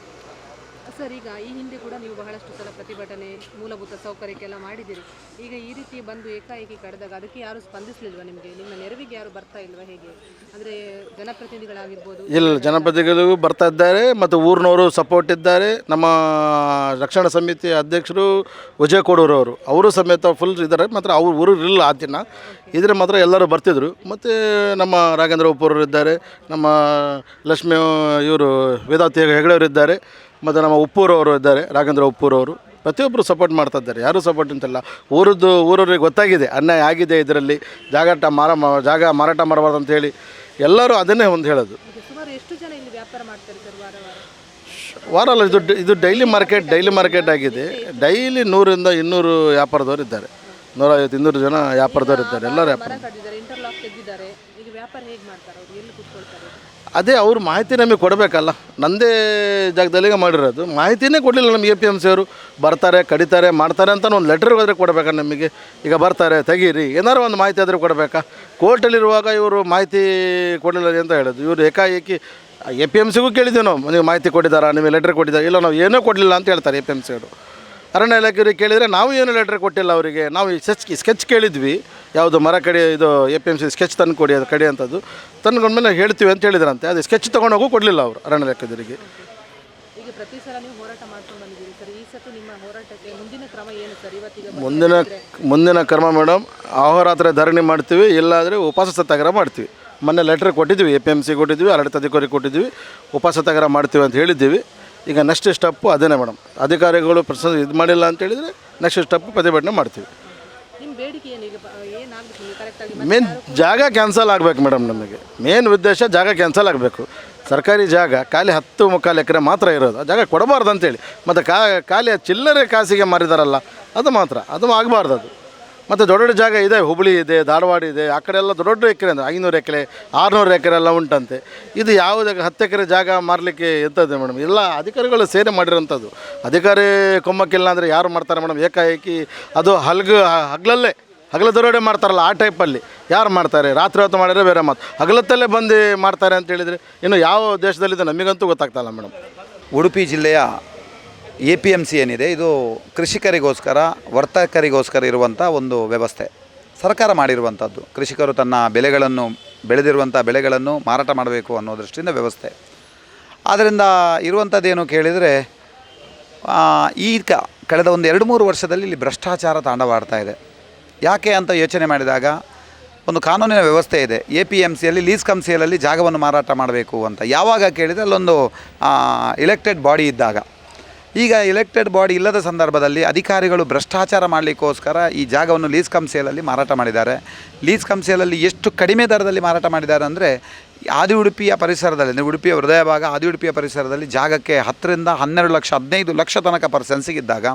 ಸರ್ ಈಗ ಈ ಹಿಂದೆ ಕೂಡ ನೀವು ಬಹಳಷ್ಟು ಸಲ ಪ್ರತಿಭಟನೆ ಮೂಲಭೂತ ಸೌಕರ್ಯಕ್ಕೆಲ್ಲ ಮಾಡಿದ್ದೀರಿ. ಈಗ ಈ ರೀತಿ ಬಂದು ಏಕಾಏಕಿ ಕರೆದಾಗ ಅದಕ್ಕೆ ಯಾರು ಸ್ಪಂದಿಸಲಿಲ್ವಾ ನಿಮಗೆ? ನಿಮ್ಮ ನೆರವಿಗೆ ಯಾರು ಬರ್ತಾ ಇಲ್ವಾ ಹೇಗೆ? ಅಂದರೆ ಜನಪ್ರತಿನಿಧಿಗಳಾಗಿರ್ಬೋದು ಇಲ್ಲ ಜನಪ್ರತಿನಿಧಿಗಳು ಬರ್ತಾ ಇದ್ದಾರೆ ಮತ್ತು ಊರಿನವರು ಸಪೋರ್ಟ್ ಇದ್ದಾರೆ. ನಮ್ಮ ರಕ್ಷಣಾ ಸಮಿತಿ ಅಧ್ಯಕ್ಷರು ವಿಜಯ ಕೋಡೂರು ಅವರು ಅವರು ಸಮೇತ ಫುಲ್ ಇದ್ದಾರೆ. ಮಾತ್ರ ಅವ್ರು ಊರು ಇರಲಿಲ್ಲ ಆ ದಿನ. ಇದ್ರೆ ಮಾತ್ರ ಎಲ್ಲರೂ ಬರ್ತಿದ್ರು. ಮತ್ತು ನಮ್ಮ ರಾಘೇಂದ್ರ ಉಪ್ಪೂರವರು ಇದ್ದಾರೆ. ನಮ್ಮ ಲಕ್ಷ್ಮೀ ಇವರು ವೇದಾವತಿ ಹೆಗಡೆಯವರು ಇದ್ದಾರೆ. ಮತ್ತು ನಮ್ಮ ಉಪ್ಪೂರವರು ಇದ್ದಾರೆ ರಾಘೇಂದ್ರ ಉಪ್ಪೂರವರು. ಪ್ರತಿಯೊಬ್ಬರು ಸಪೋರ್ಟ್ ಮಾಡ್ತಾ ಇದ್ದಾರೆ. ಯಾರೂ ಸಪೋರ್ಟ್ ಅಂತಿಲ್ಲ ಊರದ್ದು ಊರವ್ರಿಗೆ ಗೊತ್ತಾಗಿದೆ ಅನ್ಯಾಯ ಆಗಿದೆ ಇದರಲ್ಲಿ ಜಾಗ ಮಾರ ಜಾಗ ಮಾರಾಟ ಮಾಡಬಾರ್ದು ಅಂತ ಹೇಳಿ ಎಲ್ಲರೂ ಅದನ್ನೇ ಒಂದು ಹೇಳೋದು. ವಾರಲ್ಲ ಇದು ಇದು ಡೈಲಿ ಮಾರ್ಕೆಟ್ ಡೈಲಿ ಮಾರ್ಕೆಟ್ ಆಗಿದೆ. ಡೈಲಿ ನೂರಿಂದ ಇನ್ನೂರು ವ್ಯಾಪಾರದವರು ಇದ್ದಾರೆ. ನೂರೈವತ್ತು ಇನ್ನೂರು ಜನ ವ್ಯಾಪಾರದವರು ಇದ್ದಾರೆ ಎಲ್ಲರೂ ವ್ಯಾಪಾರ ಹೇಗೆ ಮಾಡ್ತಾರೆ ಅವರು ಎಲ್ಲಿ ಕೂತ್ಕೊಳ್ತಾರೆ ಅದೇ ಅವ್ರ ಮಾಹಿತಿ ನಮಗೆ ಕೊಡಬೇಕಲ್ಲ. ನಂದೇ ಜಾಗದಲ್ಲಿಗೆ ಮಾಡಿರೋದು. ಮಾಹಿತಿನೇ ಕೊಡಲಿಲ್ಲ ನಮಗೆ ಎ ಪಿ ಎಂ ಸಿ ಅವರು. ಬರ್ತಾರೆ ಕಡಿತಾರೆ ಮಾಡ್ತಾರೆ ಅಂತ ಒಂದು ಲೆಟ್ರ್ ಹೋದರೆ ಕೊಡಬೇಕಾ ನಮಗೆ? ಈಗ ಬರ್ತಾರೆ, ತೆಗೀರಿ. ಏನಾರು ಒಂದು ಮಾಹಿತಿ ಆದರೆ ಕೊಡಬೇಕಾ? ಕೋರ್ಟಲ್ಲಿರುವಾಗ ಇವರು ಮಾಹಿತಿ ಕೊಡಲಿಲ್ಲ ಅಂತ ಹೇಳೋದು. ಇವರು ಏಕಾಏಕಿ ಎ ಪಿ ಎಂ ಸಿಗೂ ಕೇಳಿದ್ದೀವಿ ನಾವು ನೀವು ಮಾಹಿತಿ ಕೊಟ್ಟಿದ್ದಾರಾ, ನಿಮಗೆ ಲೆಟ್ರ್ ಕೊಟ್ಟಿದ್ದಾರೆ ಇಲ್ಲ ನಾವು ಏನೂ ಕೊಡಲಿಲ್ಲ ಅಂತ ಹೇಳ್ತಾರೆ ಎ ಪಿ ಎಂ ಸಿ ಅವರು. ಅರಣ್ಯ ಇಲಾಖೆಯವ್ರಿಗೆ ಕೇಳಿದರೆ ನಾವು ಏನು ಲೆಟ್ರ್ ಕೊಟ್ಟಿಲ್ಲ ಅವರಿಗೆ. ನಾವು ಸ್ಕೆಚ್ ಸ್ಕೆಚ್ ಕೇಳಿದ್ವಿ. ಯಾವುದು ಮರ ಕಡೆ ಇದು A P M C sketch ತಂದು ಕೊಡಿ ಅದು ಕಡೆ ಅಂಥದ್ದು ತಂದ್ಕೊಂಡ್ಮೇಲೆ ಹೇಳ್ತೀವಿ ಅಂತ ಹೇಳಿದ್ರಂತೆ. ಅದು ಸ್ಕೆಚ್ ತೊಗೊಂಡೋಗು ಕೊಡಲಿಲ್ಲ ಅವರು ಅರಣ್ಯ ಇಲಾಖೆಯವರಿಗೆ ಮುಂದಿನ ಮುಂದಿನ ಕ್ರಮ ಮೇಡಮ್ ಅಹೋರಾತ್ರಿ ಧರಣಿ ಮಾಡ್ತೀವಿ ಇಲ್ಲಾದರೆ ಉಪವಾಸ ಸತ್ಯಾಗ್ರಹ ಮಾಡ್ತೀವಿ. ಮೊನ್ನೆ ಲೆಟ್ರ್ ಕೊಟ್ಟಿದ್ವಿ ಎ ಪಿ ಎಂ ಸಿ ಕೊಟ್ಟಿದ್ವಿ ಆಡಳಿತಾಧಿಕಾರಿ ಕೊಟ್ಟಿದ್ವಿ ಉಪವಾಸ ಸತ್ಯಾಗ್ರಹ ಮಾಡ್ತೀವಿ ಅಂತ ಹೇಳಿದ್ದೀವಿ. ಈಗ ನೆಕ್ಸ್ಟ್ ಸ್ಟೆಪ್ಪು ಅದೇನೇ ಮೇಡಮ್ ಅಧಿಕಾರಿಗಳು ಪ್ರಸ ಇದು ಮಾಡಿಲ್ಲ ಅಂತ ಹೇಳಿದರೆ ನೆಕ್ಸ್ಟ್ ಸ್ಟೆಪ್ಪು ಪ್ರತಿಭಟನೆ ಮಾಡ್ತೀವಿ. ಮೇನ್ ಜಾಗ ಕ್ಯಾನ್ಸಲ್ ಆಗಬೇಕು ಮೇಡಮ್ ನಮಗೆ. ಮೇನ್ ಉದ್ದೇಶ ಜಾಗ ಕ್ಯಾನ್ಸಲ್ ಆಗಬೇಕು. ಸರ್ಕಾರಿ ಜಾಗ ಖಾಲಿ ಹತ್ತು ಮುಕ್ಕಾಲು ಎಕರೆ ಮಾತ್ರ ಇರೋದು. ಆ ಜಾಗ ಕೊಡಬಾರ್ದು ಅಂತೇಳಿ. ಮತ್ತು ಕಾ ಖಾಲಿ ಚಿಲ್ಲರೆ ಕಾಸಿಗೆ ಮಾರಿದಾರಲ್ಲ ಅದು ಮಾತ್ರ. ಅದು ಆಗಬಾರ್ದು ಅದು. ಮತ್ತು ದೊಡ್ಡ ದೊಡ್ಡ ಜಾಗ ಇದೆ ಹುಬ್ಬಳ್ಳಿ ಇದೆ, ಧಾರವಾಡ ಇದೆ, ಆ ಕಡೆ ಎಲ್ಲ ದೊಡ್ಡ ದೊಡ್ಡ ಎಕರೆ ಅಂದರೆ ಐನೂರು ಎಕರೆ, ಆರುನೂರು ಎಕರೆ ಎಲ್ಲ ಉಂಟಂತೆ. ಇದು ಯಾವುದೇ ಹತ್ತು ಎಕರೆ ಜಾಗ ಮಾರಲಿಕ್ಕೆ ಎಂಥದ್ದು ಮೇಡಮ್? ಎಲ್ಲ ಅಧಿಕಾರಿಗಳು ಸೇರಿ ಮಾಡಿರೋಂಥದ್ದು. ಅಧಿಕಾರಿ ಕೊಮ್ಮಕ್ಕಿಲ್ಲ ಅಂದರೆ ಯಾರು ಮಾಡ್ತಾರೆ ಮೇಡಮ್? ಏಕಾಏಕಿ ಅದು ಹಲ್ಗ, ಹಗಲಲ್ಲೇ, ಹಗಲ ದರೋಡೆ ಮಾಡ್ತಾರಲ್ಲ ಆ ಟೈಪಲ್ಲಿ. ಯಾರು ಮಾಡ್ತಾರೆ? ರಾತ್ರಿ ಹೊತ್ತು ಮಾಡಿದರೆ ಬೇರೆ ಮಾತು. ಹಗಲತ್ತಲ್ಲೇ ಬಂದು ಮಾಡ್ತಾರೆ ಅಂತ ಹೇಳಿದರೆ ಇನ್ನು ಯಾವ ದೇಶದಲ್ಲಿದೆ ನಮಗಂತೂ ಗೊತ್ತಾಗ್ತಾಯಿಲ್ಲ ಮೇಡಮ್. ಉಡುಪಿ ಜಿಲ್ಲೆಯ ಎ ಪಿ ಎಂ ಸಿ ಏನಿದೆ, ಇದು ಕೃಷಿಕರಿಗೋಸ್ಕರ, ವರ್ತಕರಿಗೋಸ್ಕರ ಇರುವಂಥ ಒಂದು ವ್ಯವಸ್ಥೆ. ಸರ್ಕಾರ ಮಾಡಿರುವಂಥದ್ದು ಕೃಷಿಕರು ತನ್ನ ಬೆಳೆಗಳನ್ನು ಬೆಳೆದಿರುವಂಥ ಬೆಳೆಗಳನ್ನು ಮಾರಾಟ ಮಾಡಬೇಕು ಅನ್ನೋ ದೃಷ್ಟಿಯಿಂದ ವ್ಯವಸ್ಥೆ. ಆದ್ದರಿಂದ ಇರುವಂಥದ್ದೇನು ಕೇಳಿದರೆ ಈಗ ಕಳೆದ ಒಂದು ಎರಡು ಮೂರು ವರ್ಷದಲ್ಲಿ ಇಲ್ಲಿ ಭ್ರಷ್ಟಾಚಾರ ತಾಂಡವಾಡ್ತಾ ಇದೆ. ಯಾಕೆ ಅಂತ ಯೋಚನೆ ಮಾಡಿದಾಗ, ಒಂದು ಕಾನೂನಿನ ವ್ಯವಸ್ಥೆ ಇದೆ. ಎ ಪಿ ಎಂ ಸಿಯಲ್ಲಿ ಲೀಸ್ ಕಮ್ ಸೇಲಲ್ಲಿ ಜಾಗವನ್ನು ಮಾರಾಟ ಮಾಡಬೇಕು ಅಂತ. ಯಾವಾಗ ಕೇಳಿದರೆ ಅಲ್ಲೊಂದು ಎಲೆಕ್ಟೆಡ್ ಬಾಡಿ ಇದ್ದಾಗ. ಈಗ ಎಲೆಕ್ಟೆಡ್ ಬಾಡಿ ಇಲ್ಲದ ಸಂದರ್ಭದಲ್ಲಿ ಅಧಿಕಾರಿಗಳು ಭ್ರಷ್ಟಾಚಾರ ಮಾಡಲಿಕ್ಕೋಸ್ಕರ ಈ ಜಾಗವನ್ನು ಲೀಸ್ ಕಮ್ ಸೇಲಲ್ಲಿ ಮಾರಾಟ ಮಾಡಿದ್ದಾರೆ. ಲೀಸ್ ಕಮ್ ಸೇಲಲ್ಲಿ ಎಷ್ಟು ಕಡಿಮೆ ದರದಲ್ಲಿ ಮಾರಾಟ ಮಾಡಿದ್ದಾರೆ ಅಂದರೆ ಆದಿ ಉಡುಪಿಯ ಪರಿಸರದಲ್ಲಿ, ಅಂದರೆ ಉಡುಪಿಯ ಹೃದಯ ಭಾಗ ಆದಿ ಉಡುಪಿಯ ಪರಿಸರದಲ್ಲಿ ಜಾಗಕ್ಕೆ ಹತ್ತರಿಂದ ಹನ್ನೆರಡು ಲಕ್ಷ, ಹದಿನೈದು ಲಕ್ಷ ತನಕ ಪರ್ಸೆನ್ಸಿಗಿದ್ದಾಗ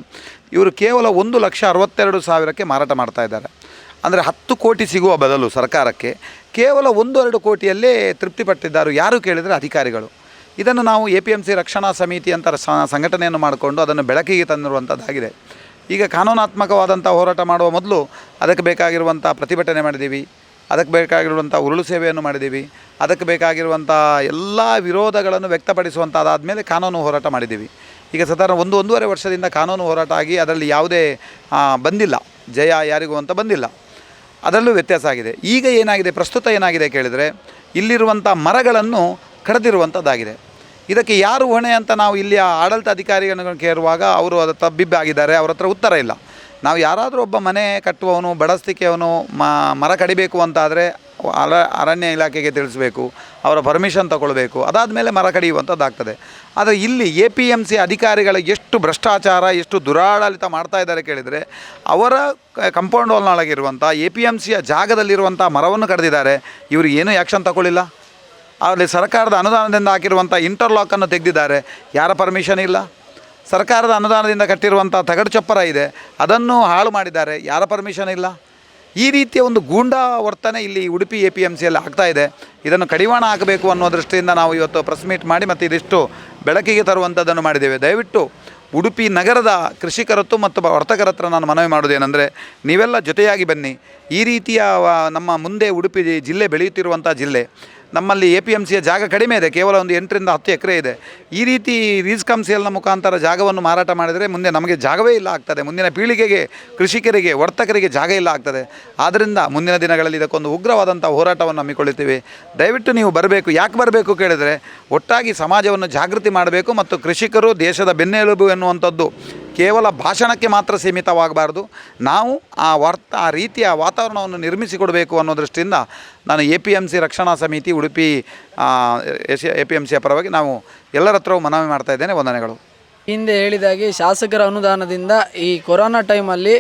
ಇವರು ಕೇವಲ ಒಂದು ಲಕ್ಷ ಅರವತ್ತೆರಡು ಸಾವಿರಕ್ಕೆ ಮಾರಾಟ ಮಾಡ್ತಾ ಇದ್ದಾರೆ. ಅಂದರೆ ಹತ್ತು ಕೋಟಿ ಸಿಗುವ ಬದಲು ಸರ್ಕಾರಕ್ಕೆ ಕೇವಲ ಒಂದು, ಎರಡು ಕೋಟಿಯಲ್ಲೇ ತೃಪ್ತಿಪಟ್ಟಿದ್ದಾರೆ. ಯಾರು ಕೇಳಿದರೆ ಅಧಿಕಾರಿಗಳು. ಇದನ್ನು ನಾವು ಎ ಪಿ ಎಂ ಸಿ ರಕ್ಷಣಾ ಸಮಿತಿ ಅಂತ ಸಂಘಟನೆಯನ್ನು ಮಾಡಿಕೊಂಡು ಅದನ್ನು ಬೆಳಕಿಗೆ ತಂದಿರುವಂಥದ್ದಾಗಿದೆ. ಈಗ ಕಾನೂನಾತ್ಮಕವಾದಂಥ ಹೋರಾಟ ಮಾಡುವ ಮೊದಲು ಅದಕ್ಕೆ ಬೇಕಾಗಿರುವಂಥ ಪ್ರತಿಭಟನೆ ಮಾಡಿದ್ದೀವಿ. ಅದಕ್ಕೆ ಬೇಕಾಗಿರುವಂಥ ಉರುಳು ಸೇವೆಯನ್ನು ಮಾಡಿದ್ದೀವಿ. ಅದಕ್ಕೆ ಬೇಕಾಗಿರುವಂಥ ಎಲ್ಲ ವಿರೋಧಗಳನ್ನು ವ್ಯಕ್ತಪಡಿಸುವಂಥದ್ದಾದಮೇಲೆ ಕಾನೂನು ಹೋರಾಟ ಮಾಡಿದ್ದೀವಿ. ಈಗ ಸಾಧಾರಣ ಒಂದು ಒಂದೂವರೆ ವರ್ಷದಿಂದ ಕಾನೂನು ಹೋರಾಟ ಆಗಿ ಅದರಲ್ಲಿ ಯಾವುದೇ ಬಂದಿಲ್ಲ. ಜಯ ಯಾರಿಗೂ ಅಂತ ಬಂದಿಲ್ಲ. ಅದರಲ್ಲೂ ವ್ಯತ್ಯಾಸ ಆಗಿದೆ. ಈಗ ಏನಾಗಿದೆ? ಪ್ರಸ್ತುತ ಏನಾಗಿದೆ ಕೇಳಿದರೆ, ಇಲ್ಲಿರುವಂಥ ಮರಗಳನ್ನು ಕಡಿದಿರುವಂಥದ್ದಾಗಿದೆ ಇದಕ್ಕೆ ಯಾರು ಹೊಣೆ ಅಂತ ನಾವು ಇಲ್ಲಿಯ ಆಡಳಿತ ಅಧಿಕಾರಿಗಳನ್ನು ಕೇಳುವಾಗ ಅವರು ಅದು ತಬ್ಬಿಬ್ಬಾಗಿದ್ದಾರೆ, ಅವ್ರ ಹತ್ರ ಉತ್ತರ ಇಲ್ಲ. ನಾವು ಯಾರಾದರೂ ಒಬ್ಬ ಮನೆ ಕಟ್ಟುವವನು ಬಡಸ್ತಿಕೆಯವನು ಮರ ಕಡಿಬೇಕು ಅಂತಾದರೆ ಅರ, ಅರಣ್ಯ ಇಲಾಖೆಗೆ ತಿಳಿಸ್ಬೇಕು, ಅವರ ಪರ್ಮಿಷನ್ ತಗೊಳ್ಬೇಕು, ಅದಾದಮೇಲೆ ಮರ ಕಡಿಯುವಂಥದ್ದಾಗ್ತದೆ ಆದರೆ ಇಲ್ಲಿ ಎ ಪಿ ಎಂ ಸಿ ಅಧಿಕಾರಿಗಳ ಎಷ್ಟು ಭ್ರಷ್ಟಾಚಾರ, ಎಷ್ಟು ದುರಾಡಳಿತ ಮಾಡ್ತಾ ಇದ್ದಾರೆ ಕೇಳಿದರೆ, ಅವರ ಕಂಪೌಂಡ್ ವಾಲ್ನೊಳಗಿರುವಂಥ ಎ ಪಿ ಎಂ ಸಿಯ ಜಾಗದಲ್ಲಿರುವಂಥ ಮರವನ್ನು ಕಡಿದಿದ್ದಾರೆ, ಇವರು ಏನೂ ಆ್ಯಕ್ಷನ್ ತಗೊಳ್ಳಿಲ್ಲ? ಅಲ್ಲಿ ಸರ್ಕಾರದ ಅನುದಾನದಿಂದ ಹಾಕಿರುವಂಥ ಇಂಟರ್ಲಾಕನ್ನು ತೆಗೆದಿದ್ದಾರೆ. ಯಾರ ಪರ್ಮಿಷನ್ ಇಲ್ಲ? ಸರ್ಕಾರದ ಅನುದಾನದಿಂದ ಕಟ್ಟಿರುವಂಥ ತಗಡು ಚಪ್ಪರ ಇದೆ. ಅದನ್ನು ಹಾಳು ಮಾಡಿದ್ದಾರೆ. ಯಾರ ಪರ್ಮಿಷನ್ ಇಲ್ಲ? ಈ ರೀತಿಯ ಒಂದು ಗೂಂಡಾ ವರ್ತನೆ ಇಲ್ಲಿ ಉಡುಪಿ ಎ ಪಿ ಎಂ ಸಿಯಲ್ಲಿ ಆಗ್ತಾ ಇದೆ. ಇದನ್ನು ಕಡಿವಾಣ ಹಾಕಬೇಕು ಅನ್ನೋ ದೃಷ್ಟಿಯಿಂದ ನಾವು ಇವತ್ತು ಪ್ರೆಸ್ ಮೀಟ್ ಮಾಡಿ ಮತ್ತು ಇದಿಷ್ಟು ಬೆಳಕಿಗೆ ತರುವಂಥದ್ದನ್ನು ಮಾಡಿದ್ದೇವೆ. ದಯವಿಟ್ಟು ಉಡುಪಿ ನಗರದ ಕೃಷಿಕರತ್ತು ಮತ್ತು ವರ್ತಕರ ಹತ್ರ ನಾನು ಮನವಿ ಮಾಡೋದೇನೆಂದರೆ ನೀವೆಲ್ಲ ಜೊತೆಯಾಗಿ ಬನ್ನಿ. ಈ ರೀತಿಯ ನಮ್ಮ ಮುಂದೆ ಉಡುಪಿ ಜಿಲ್ಲೆ ಬೆಳೆಯುತ್ತಿರುವಂಥ ಜಿಲ್ಲೆ ನಮ್ಮಲ್ಲಿ ಎ ಪಿ ಎಂ ಸಿಯ ಜಾಗ ಕಡಿಮೆ ಇದೆ, ಕೇವಲ ಒಂದು ಎಂಟರಿಂದ ಹತ್ತು ಎಕರೆ ಇದೆ. ಈ ರೀತಿ ರೀಸ್ ಸೇಲ್ನ ಮುಖಾಂತರ ಜಾಗವನ್ನು ಮಾರಾಟ ಮಾಡಿದರೆ ಮುಂದೆ ನಮಗೆ ಜಾಗವೇ ಇಲ್ಲ ಆಗ್ತದೆ. ಮುಂದಿನ ಪೀಳಿಗೆಗೆ, ಕೃಷಿಕರಿಗೆ, ವರ್ತಕರಿಗೆ ಜಾಗ ಇಲ್ಲ ಆಗ್ತದೆ. ಆದ್ದರಿಂದ ಮುಂದಿನ ದಿನಗಳಲ್ಲಿ ಇದಕ್ಕೊಂದು ಉಗ್ರವಾದಂಥ ಹೋರಾಟವನ್ನು ಹಮ್ಮಿಕೊಳ್ಳುತ್ತೀವಿ. ದಯವಿಟ್ಟು ನೀವು ಬರಬೇಕು. ಯಾಕೆ ಬರಬೇಕು ಕೇಳಿದರೆ, ಒಟ್ಟಾಗಿ ಸಮಾಜವನ್ನು ಜಾಗೃತಿ ಮಾಡಬೇಕು ಮತ್ತು ಕೃಷಿಕರು ದೇಶದ ಬೆನ್ನೆಲುಬು ಎನ್ನುವಂಥದ್ದು ಕೇವಲ ಭಾಷಣಕ್ಕೆ ಮಾತ್ರ ಸೀಮಿತವಾಗಬಾರ್ದು. ನಾವು ಆ ವರ್ತ, ಆ ರೀತಿಯ ವಾತಾವರಣವನ್ನು ನಿರ್ಮಿಸಿಕೊಡಬೇಕು ಅನ್ನೋ ದೃಷ್ಟಿಯಿಂದ ನಾನು ಎ ಪಿ ಎಂ ಸಿ ರಕ್ಷಣಾ ಸಮಿತಿ, ಉಡುಪಿ ಎ ಪಿ ಎಂ ಸಿಯ ಪರವಾಗಿ ನಾವು ಎಲ್ಲರ ಹತ್ರವೂ ಮನವಿ ಮಾಡ್ತಾ ಇದ್ದೇನೆ. ವಂದನೆಗಳು. ಹಿಂದೆ ಹೇಳಿದಾಗೆ ಶಾಸಕರ ಅನುದಾನದಿಂದ ಈ ಕೊರೋನಾ ಟೈಮಲ್ಲಿ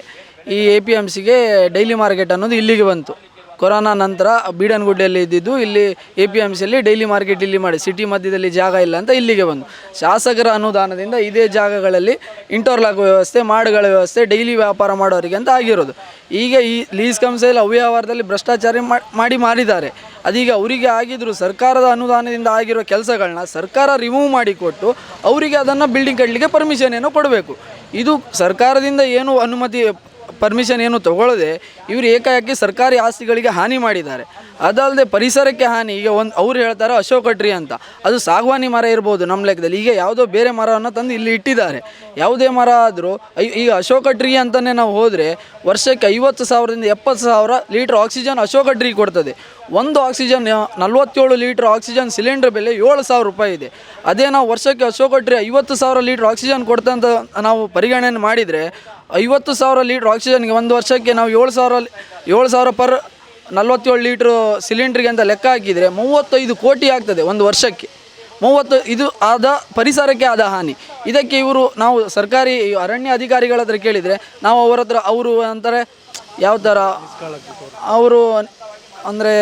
ಈ ಎ ಪಿ ಎಂ ಸಿಗೆ ಡೈಲಿ ಮಾರ್ಕೆಟ್ ಅನ್ನೋದು ಇಲ್ಲಿಗೆ ಬಂತು. ಕೊರೋನಾ ನಂತರ ಬೀಡನಗುಡ್ಡೆಯಲ್ಲಿ ಇದ್ದಿದ್ದು ಇಲ್ಲಿ ಎ ಪಿ ಎಂ ಸಿಯಲ್ಲಿ ಡೈಲಿ ಮಾರ್ಕೆಟ್ ಇಲ್ಲಿ ಮಾಡಿ ಸಿಟಿ ಮಧ್ಯದಲ್ಲಿ ಜಾಗ ಇಲ್ಲ ಅಂತ ಇಲ್ಲಿಗೆ ಬಂದು. ಶಾಸಕರ ಅನುದಾನದಿಂದ ಇದೇ ಜಾಗಗಳಲ್ಲಿ ಇಂಟರ್ಲಾಕ್ ವ್ಯವಸ್ಥೆ, ಮಾಡುಗಳ ವ್ಯವಸ್ಥೆ, ಡೈಲಿ ವ್ಯಾಪಾರ ಮಾಡೋರಿಗೆ ಅಂತ ಆಗಿರೋದು. ಈಗ ಈ ಲೀಸ್ ಕಂಸೆಯಲ್ಲಿ ಅವ್ಯವಹಾರದಲ್ಲಿ ಭ್ರಷ್ಟಾಚಾರ ಮಾಡಿ ಮಾರಿದ್ದಾರೆ. ಅದೀಗ ಅವರಿಗೆ ಆಗಿದ್ರು ಸರ್ಕಾರದ ಅನುದಾನದಿಂದ ಆಗಿರೋ ಕೆಲಸಗಳನ್ನ ಸರ್ಕಾರ ರಿಮೂವ್ ಮಾಡಿಕೊಟ್ಟು ಅವರಿಗೆ ಅದನ್ನು ಬಿಲ್ಡಿಂಗ್ ಕಟ್ಟಲಿಕ್ಕೆ ಪರ್ಮಿಷನ್ ಏನೋ ಕೊಡಬೇಕು. ಇದು ಸರ್ಕಾರದಿಂದ ಏನು ಅನುಮತಿ ಪರ್ಮಿಷನ್ ಏನು ತಗೊಳ್ಳದೆ ಇವರು ಏಕಾಏಕಿ ಸರ್ಕಾರಿ ಆಸ್ತಿಗಳಿಗೆ ಹಾನಿ ಮಾಡಿದ್ದಾರೆ. ಅದಲ್ಲದೆ ಪರಿಸರಕ್ಕೆ ಹಾನಿ, ಈಗ ಒಂದು ಅವ್ರು ಹೇಳ್ತಾರೆ ಅಶೋಕ ಟ್ರೀ ಅಂತ. ಅದು ಸಾಗವಾನಿ ಮರ ಇರ್ಬೋದು ನಮ್ಮ ಲೆಕ್ಕದಲ್ಲಿ. ಈಗ ಯಾವುದೋ ಬೇರೆ ಮರವನ್ನು ತಂದು ಇಲ್ಲಿ ಇಟ್ಟಿದ್ದಾರೆ. ಯಾವುದೇ ಮರ ಆದರೂ ಈಗ ಅಶೋಕ ಟ್ರೀ ಅಂತಲೇ ನಾವು ಹೋದರೆ ವರ್ಷಕ್ಕೆ ಐವತ್ತು ಸಾವಿರದಿಂದ ಎಪ್ಪತ್ತು ಸಾವಿರ ಲೀಟ್ರ್ ಆಕ್ಸಿಜನ್ ಅಶೋಕ ಟ್ರೀ ಕೊಡ್ತದೆ. ಒಂದು ಆಕ್ಸಿಜನ್ ನಲ್ವತ್ತೇಳು ಲೀಟ್ರ್ ಆಕ್ಸಿಜನ್ ಸಿಲಿಂಡರ್ ಬೆಲೆ ಏಳು ಸಾವಿರ ರೂಪಾಯಿ ಇದೆ. ಅದೇ ನಾವು ವರ್ಷಕ್ಕೆ ಅಶೋಕಟ್ರಿ ಐವತ್ತು ಸಾವಿರ ಲೀಟ್ರ್ ಆಕ್ಸಿಜನ್ ಕೊಡ್ತಂತ ನಾವು ಪರಿಗಣನೆ ಮಾಡಿದರೆ, ಐವತ್ತು ಸಾವಿರ ಲೀಟ್ರ್ ಆಕ್ಸಿಜನ್ಗೆ ಒಂದು ವರ್ಷಕ್ಕೆ ನಾವು ಏಳು ಸಾವಿರ ಏಳು ಸಾವಿರ ಪರ್ ನಲ್ವತ್ತೇಳು ಲೀಟ್ರ್ ಸಿಲಿಂಡ್ರಿಗೆ ಅಂತ ಲೆಕ್ಕ ಹಾಕಿದರೆ ಮೂವತ್ತೈದು ಕೋಟಿ ಆಗ್ತದೆ ಒಂದು ವರ್ಷಕ್ಕೆ. ಮೂವತ್ತು, ಇದು ಆದ ಪರಿಸರಕ್ಕೆ ಆದ ಹಾನಿ. ಇದಕ್ಕೆ ಇವರು ನಾವು ಸರ್ಕಾರಿ ಅರಣ್ಯ ಅಧಿಕಾರಿಗಳ ಹತ್ರ ಕೇಳಿದರೆ ನಾವು ಅವರ ಹತ್ರ, ಅವರು ಅಂತಾರೆ ಯಾವ ಥರ ಅವರು ಅಂದರೆ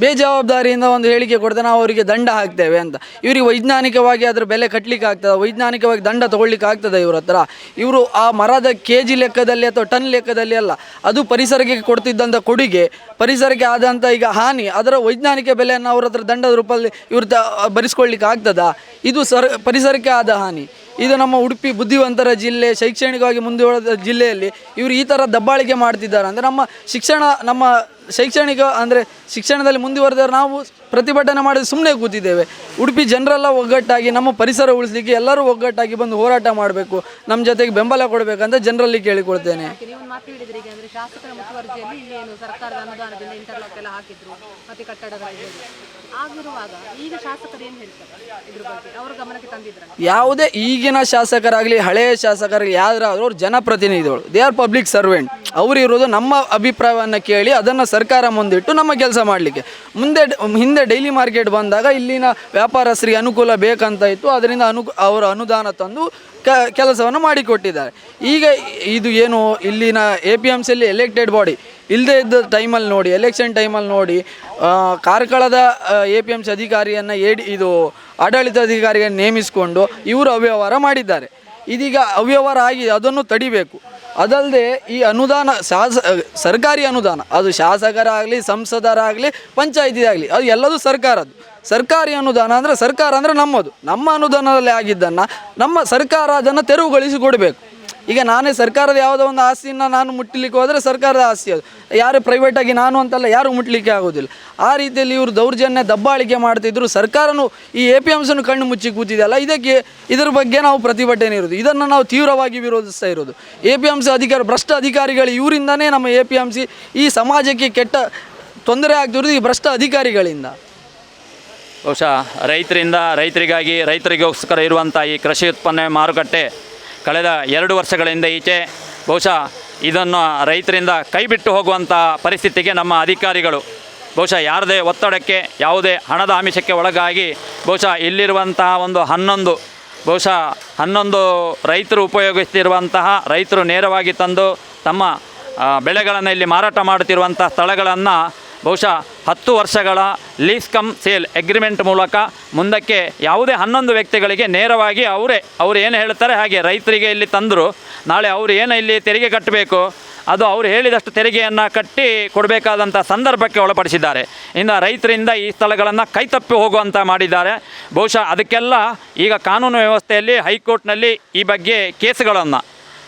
ಬೇಜವಾಬ್ದಾರಿಯಿಂದ ಒಂದು ಹೇಳಿಕೆ ಕೊಡ್ತಾ ನಾವು ಅವರಿಗೆ ದಂಡ ಹಾಕ್ತೇವೆ ಅಂತ. ಇವರಿಗೆ ವೈಜ್ಞಾನಿಕವಾಗಿ ಅದರ ಬೆಲೆ ಕಟ್ಟಲಿಕ್ಕೆ ಆಗ್ತದೆ, ವೈಜ್ಞಾನಿಕವಾಗಿ ದಂಡ ತಗೊಳ್ಳಿಕ್ಕೆ ಆಗ್ತದೆ ಇವ್ರ ಹತ್ರ. ಇವರು ಆ ಮರದ ಕೆ ಜಿ ಲೆಕ್ಕದಲ್ಲಿ ಅಥವಾ ಟನ್ ಲೆಕ್ಕದಲ್ಲಿ ಅಲ್ಲ, ಅದು ಪರಿಸರಕ್ಕೆ ಕೊಡ್ತಿದ್ದಂಥ ಕೊಡುಗೆ, ಪರಿಸರಕ್ಕೆ ಆದಂಥ ಈಗ ಹಾನಿ, ಅದರ ವೈಜ್ಞಾನಿಕ ಬೆಲೆಯನ್ನು ಅವ್ರ ಹತ್ರ ದಂಡದ ರೂಪದಲ್ಲಿ ಇವ್ರ ತ ಭರಿಸ್ಕೊಳ್ಲಿಕ್ಕೆ ಆಗ್ತದಾ? ಇದು ಸರ್, ಪರಿಸರಕ್ಕೆ ಆದ ಹಾನಿ. ಇದು ನಮ್ಮ ಉಡುಪಿ ಬುದ್ಧಿವಂತರ ಜಿಲ್ಲೆ, ಶೈಕ್ಷಣಿಕವಾಗಿ ಮುಂದುವರೆದ ಜಿಲ್ಲೆಯಲ್ಲಿ ಇವರು ಈ ಥರ ದಬ್ಬಾಳಿಕೆ ಮಾಡ್ತಿದ್ದಾರೆ. ಅಂದರೆ ನಮ್ಮ ಶಿಕ್ಷಣ, ನಮ್ಮ ಶೈಕ್ಷಣಿಕ ಅಂದರೆ ಶಿಕ್ಷಣದಲ್ಲಿ ಮುಂದುವರೆದವರು ನಾವು ಪ್ರತಿಭಟನೆ ಮಾಡಿ ಸುಮ್ಮನೆ ಕೂತಿದ್ದೇವೆ. ಉಡುಪಿ ಜನರೆಲ್ಲ ಒಗ್ಗಟ್ಟಾಗಿ, ನಮ್ಮ ಪರಿಸರ ಉಳಿಸ್ಲಿಕ್ಕೆ ಎಲ್ಲರೂ ಒಗ್ಗಟ್ಟಾಗಿ ಬಂದು ಹೋರಾಟ ಮಾಡಬೇಕು. ನಮ್ಮ ಜೊತೆಗೆ ಬೆಂಬಲ ಕೊಡಬೇಕಂತ ಜನರಲ್ಲಿ ಕೇಳಿಕೊಳ್ತೇನೆ. ಆಗಿರುವಾಗ ಈಗ ಶಾಸಕರು ಏನು ಹೇಳ್ತಾರೆ? ಯಾವುದೇ ಈಗಿನ ಶಾಸಕರಾಗಲಿ ಹಳೆಯ ಶಾಸಕರಾಗಲಿ ಯಾರಾದರೂ ಅವ್ರು ಜನಪ್ರತಿನಿಧಿಗಳು. ದೇ ಆರ್ ಪಬ್ಲಿಕ್ ಸರ್ವೆಂಟ್ ಅವರು ಇರೋದು ನಮ್ಮ ಅಭಿಪ್ರಾಯವನ್ನು ಕೇಳಿ ಅದನ್ನು ಸರ್ಕಾರ ಮುಂದಿಟ್ಟು ನಮ್ಮ ಕೆಲಸ ಮಾಡಲಿಕ್ಕೆ. ಮುಂದೆ ಹಿಂದೆ ಡೈಲಿ ಮಾರ್ಕೆಟ್ ಬಂದಾಗ ಇಲ್ಲಿನ ವ್ಯಾಪಾರಸ್ಥರಿಗೆ ಅನುಕೂಲ ಬೇಕಂತ ಇತ್ತು, ಅದರಿಂದ ಅನು, ಅವರ ಅನುದಾನ ತಂದು ಕ, ಕೆಲಸವನ್ನು ಮಾಡಿಕೊಟ್ಟಿದ್ದಾರೆ. ಈಗ ಇದು ಏನು, ಇಲ್ಲಿನ ಎ ಪಿ ಎಂ ಸಿಯಲ್ಲಿ ಎಲೆಕ್ಟೆಡ್ ಬಾಡಿ ಇಲ್ಲದೇ ಇದ್ದ ಟೈಮಲ್ಲಿ ನೋಡಿ ಎಲೆಕ್ಷನ್ ಟೈಮಲ್ಲಿ ನೋಡಿ ಕಾರ್ಕಳದ ಎ ಪಿ ಎಂ ಸಿ ಅಧಿಕಾರಿಯನ್ನು ಏಡಿ, ಇದು ಆಡಳಿತ ಅಧಿಕಾರಿಯನ್ನು ನೇಮಿಸಿಕೊಂಡು ಇವರು ಅವ್ಯವಹಾರ ಮಾಡಿದ್ದಾರೆ. ಇದೀಗ ಅವ್ಯವಹಾರ ಆಗಿದೆ ಅದನ್ನು ತಡಿಬೇಕು. ಅದಲ್ಲದೆ ಈ ಅನುದಾನ ಶಾಸ ಸರ್ಕಾರಿ ಅನುದಾನ, ಅದು ಶಾಸಕರಾಗಲಿ, ಸಂಸದರಾಗಲಿ ಆಗಲಿ ಅದು ಎಲ್ಲದೂ ಸರ್ಕಾರದ್ದು. ಸರ್ಕಾರಿ ಅನುದಾನ ಅಂದರೆ ಸರ್ಕಾರ ಅಂದರೆ ನಮ್ಮದು. ನಮ್ಮ ಅನುದಾನದಲ್ಲಿ ಆಗಿದ್ದನ್ನು ನಮ್ಮ ಸರ್ಕಾರ ಅದನ್ನು ತೆರವುಗೊಳಿಸಿ ಕೊಡಬೇಕು ಈಗ ನಾನೇ ಸರ್ಕಾರದ ಯಾವುದೋ ಒಂದು ಆಸ್ತಿಯನ್ನು ನಾನು ಮುಟ್ಟಲಿಕ್ಕೆ ಹೋದರೆ ಸರ್ಕಾರದ ಆಸ್ತಿ ಅದು. ಯಾರು ಪ್ರೈವೇಟಾಗಿ ನಾನು ಅಂತಲ್ಲ ಯಾರು ಮುಟ್ಟಲಿಕ್ಕೆ ಆಗೋದಿಲ್ಲ. ಆ ರೀತಿಯಲ್ಲಿ ಇವರು ದೌರ್ಜನ್ಯ ದಬ್ಬಾಳಿಕೆ ಮಾಡ್ತಿದ್ರು, ಸರ್ಕಾರನು ಈ ಎ ಪಿ ಎಂಸನ್ನು ಕಣ್ಣು ಮುಚ್ಚಿ ಕೂತಿದೆಯಲ್ಲ ಇದಕ್ಕೆ ಇದರ ಬಗ್ಗೆ ನಾವು ಪ್ರತಿಭಟನೆ ಇರೋದು ಇದನ್ನು ನಾವು ತೀವ್ರವಾಗಿ ವಿರೋಧಿಸ್ತಾ ಇರೋದು ಎ ಪಿ ಎಂ ಸಿ ಅಧಿಕಾರಿ, ಭ್ರಷ್ಟ ಅಧಿಕಾರಿಗಳು ಇವರಿಂದನೇ ನಮ್ಮ ಎ ಪಿ ಎಂ ಸಿ ಈ ಸಮಾಜಕ್ಕೆ ಕೆಟ್ಟ ತೊಂದರೆ ಆಗ್ತಿರೋದು ಈ ಭ್ರಷ್ಟ ಅಧಿಕಾರಿಗಳಿಂದ. ಬಹುಶಃ ರೈತರಿಂದ ರೈತರಿಗಾಗಿ ರೈತರಿಗೋಸ್ಕರ ಇರುವಂಥ ಈ ಕೃಷಿ ಉತ್ಪನ್ನ ಮಾರುಕಟ್ಟೆ ಕಳೆದ ಎರಡು ವರ್ಷಗಳಿಂದ ಈಚೆ ಬಹುಶಃ ಇದನ್ನು ರೈತರಿಂದ ಕೈಬಿಟ್ಟು ಹೋಗುವಂಥ ಪರಿಸ್ಥಿತಿಗೆ ನಮ್ಮ ಅಧಿಕಾರಿಗಳು ಬಹುಶಃ ಯಾರದೇ ಒತ್ತಡಕ್ಕೆ, ಯಾವುದೇ ಹಣದ ಆಮಿಷಕ್ಕೆ ಒಳಗಾಗಿ ಬಹುಶಃ ಇಲ್ಲಿರುವಂತಹ ಒಂದು ಹನ್ನೊಂದು, ಬಹುಶಃ ಹನ್ನೊಂದು ರೈತರು ಉಪಯೋಗಿಸ್ತಿರುವಂತಹ, ರೈತರು ನೇರವಾಗಿ ತಂದು ತಮ್ಮ ಬೆಳೆಗಳನ್ನು ಇಲ್ಲಿ ಮಾರಾಟ ಮಾಡುತ್ತಿರುವಂಥ ಸ್ಥಳಗಳನ್ನು ಬಹುಶಃ ಹತ್ತು ವರ್ಷಗಳ ಲೀಸ್ ಕಮ್ ಸೇಲ್ ಎಗ್ರಿಮೆಂಟ್ ಮೂಲಕ ಮುಂದಕ್ಕೆ ಯಾವುದೇ ಹನ್ನೊಂದು ವ್ಯಕ್ತಿಗಳಿಗೆ ನೇರವಾಗಿ ಅವರೇ, ಅವ್ರು ಏನು ಹೇಳ್ತಾರೆ ಹಾಗೆ ರೈತರಿಗೆ ಇಲ್ಲಿ ತಂದರು, ನಾಳೆ ಅವರು ಏನು ಇಲ್ಲಿ ತೆರಿಗೆ ಕಟ್ಟಬೇಕು, ಅದು ಅವರು ಹೇಳಿದಷ್ಟು ತೆರಿಗೆಯನ್ನು ಕಟ್ಟಿ ಕೊಡಬೇಕಾದಂಥ ಸಂದರ್ಭಕ್ಕೆ ಒಳಪಡಿಸಿದ್ದಾರೆ. ಇನ್ನು ರೈತರಿಂದ ಈ ಸ್ಥಳಗಳನ್ನು ಕೈತಪ್ಪಿ ಹೋಗುವಂಥ ಮಾಡಿದ್ದಾರೆ. ಬಹುಶಃ ಅದಕ್ಕೆಲ್ಲ ಈಗ ಕಾನೂನು ವ್ಯವಸ್ಥೆಯಲ್ಲಿ ಹೈಕೋರ್ಟ್ನಲ್ಲಿ ಈ ಬಗ್ಗೆ ಕೇಸುಗಳನ್ನು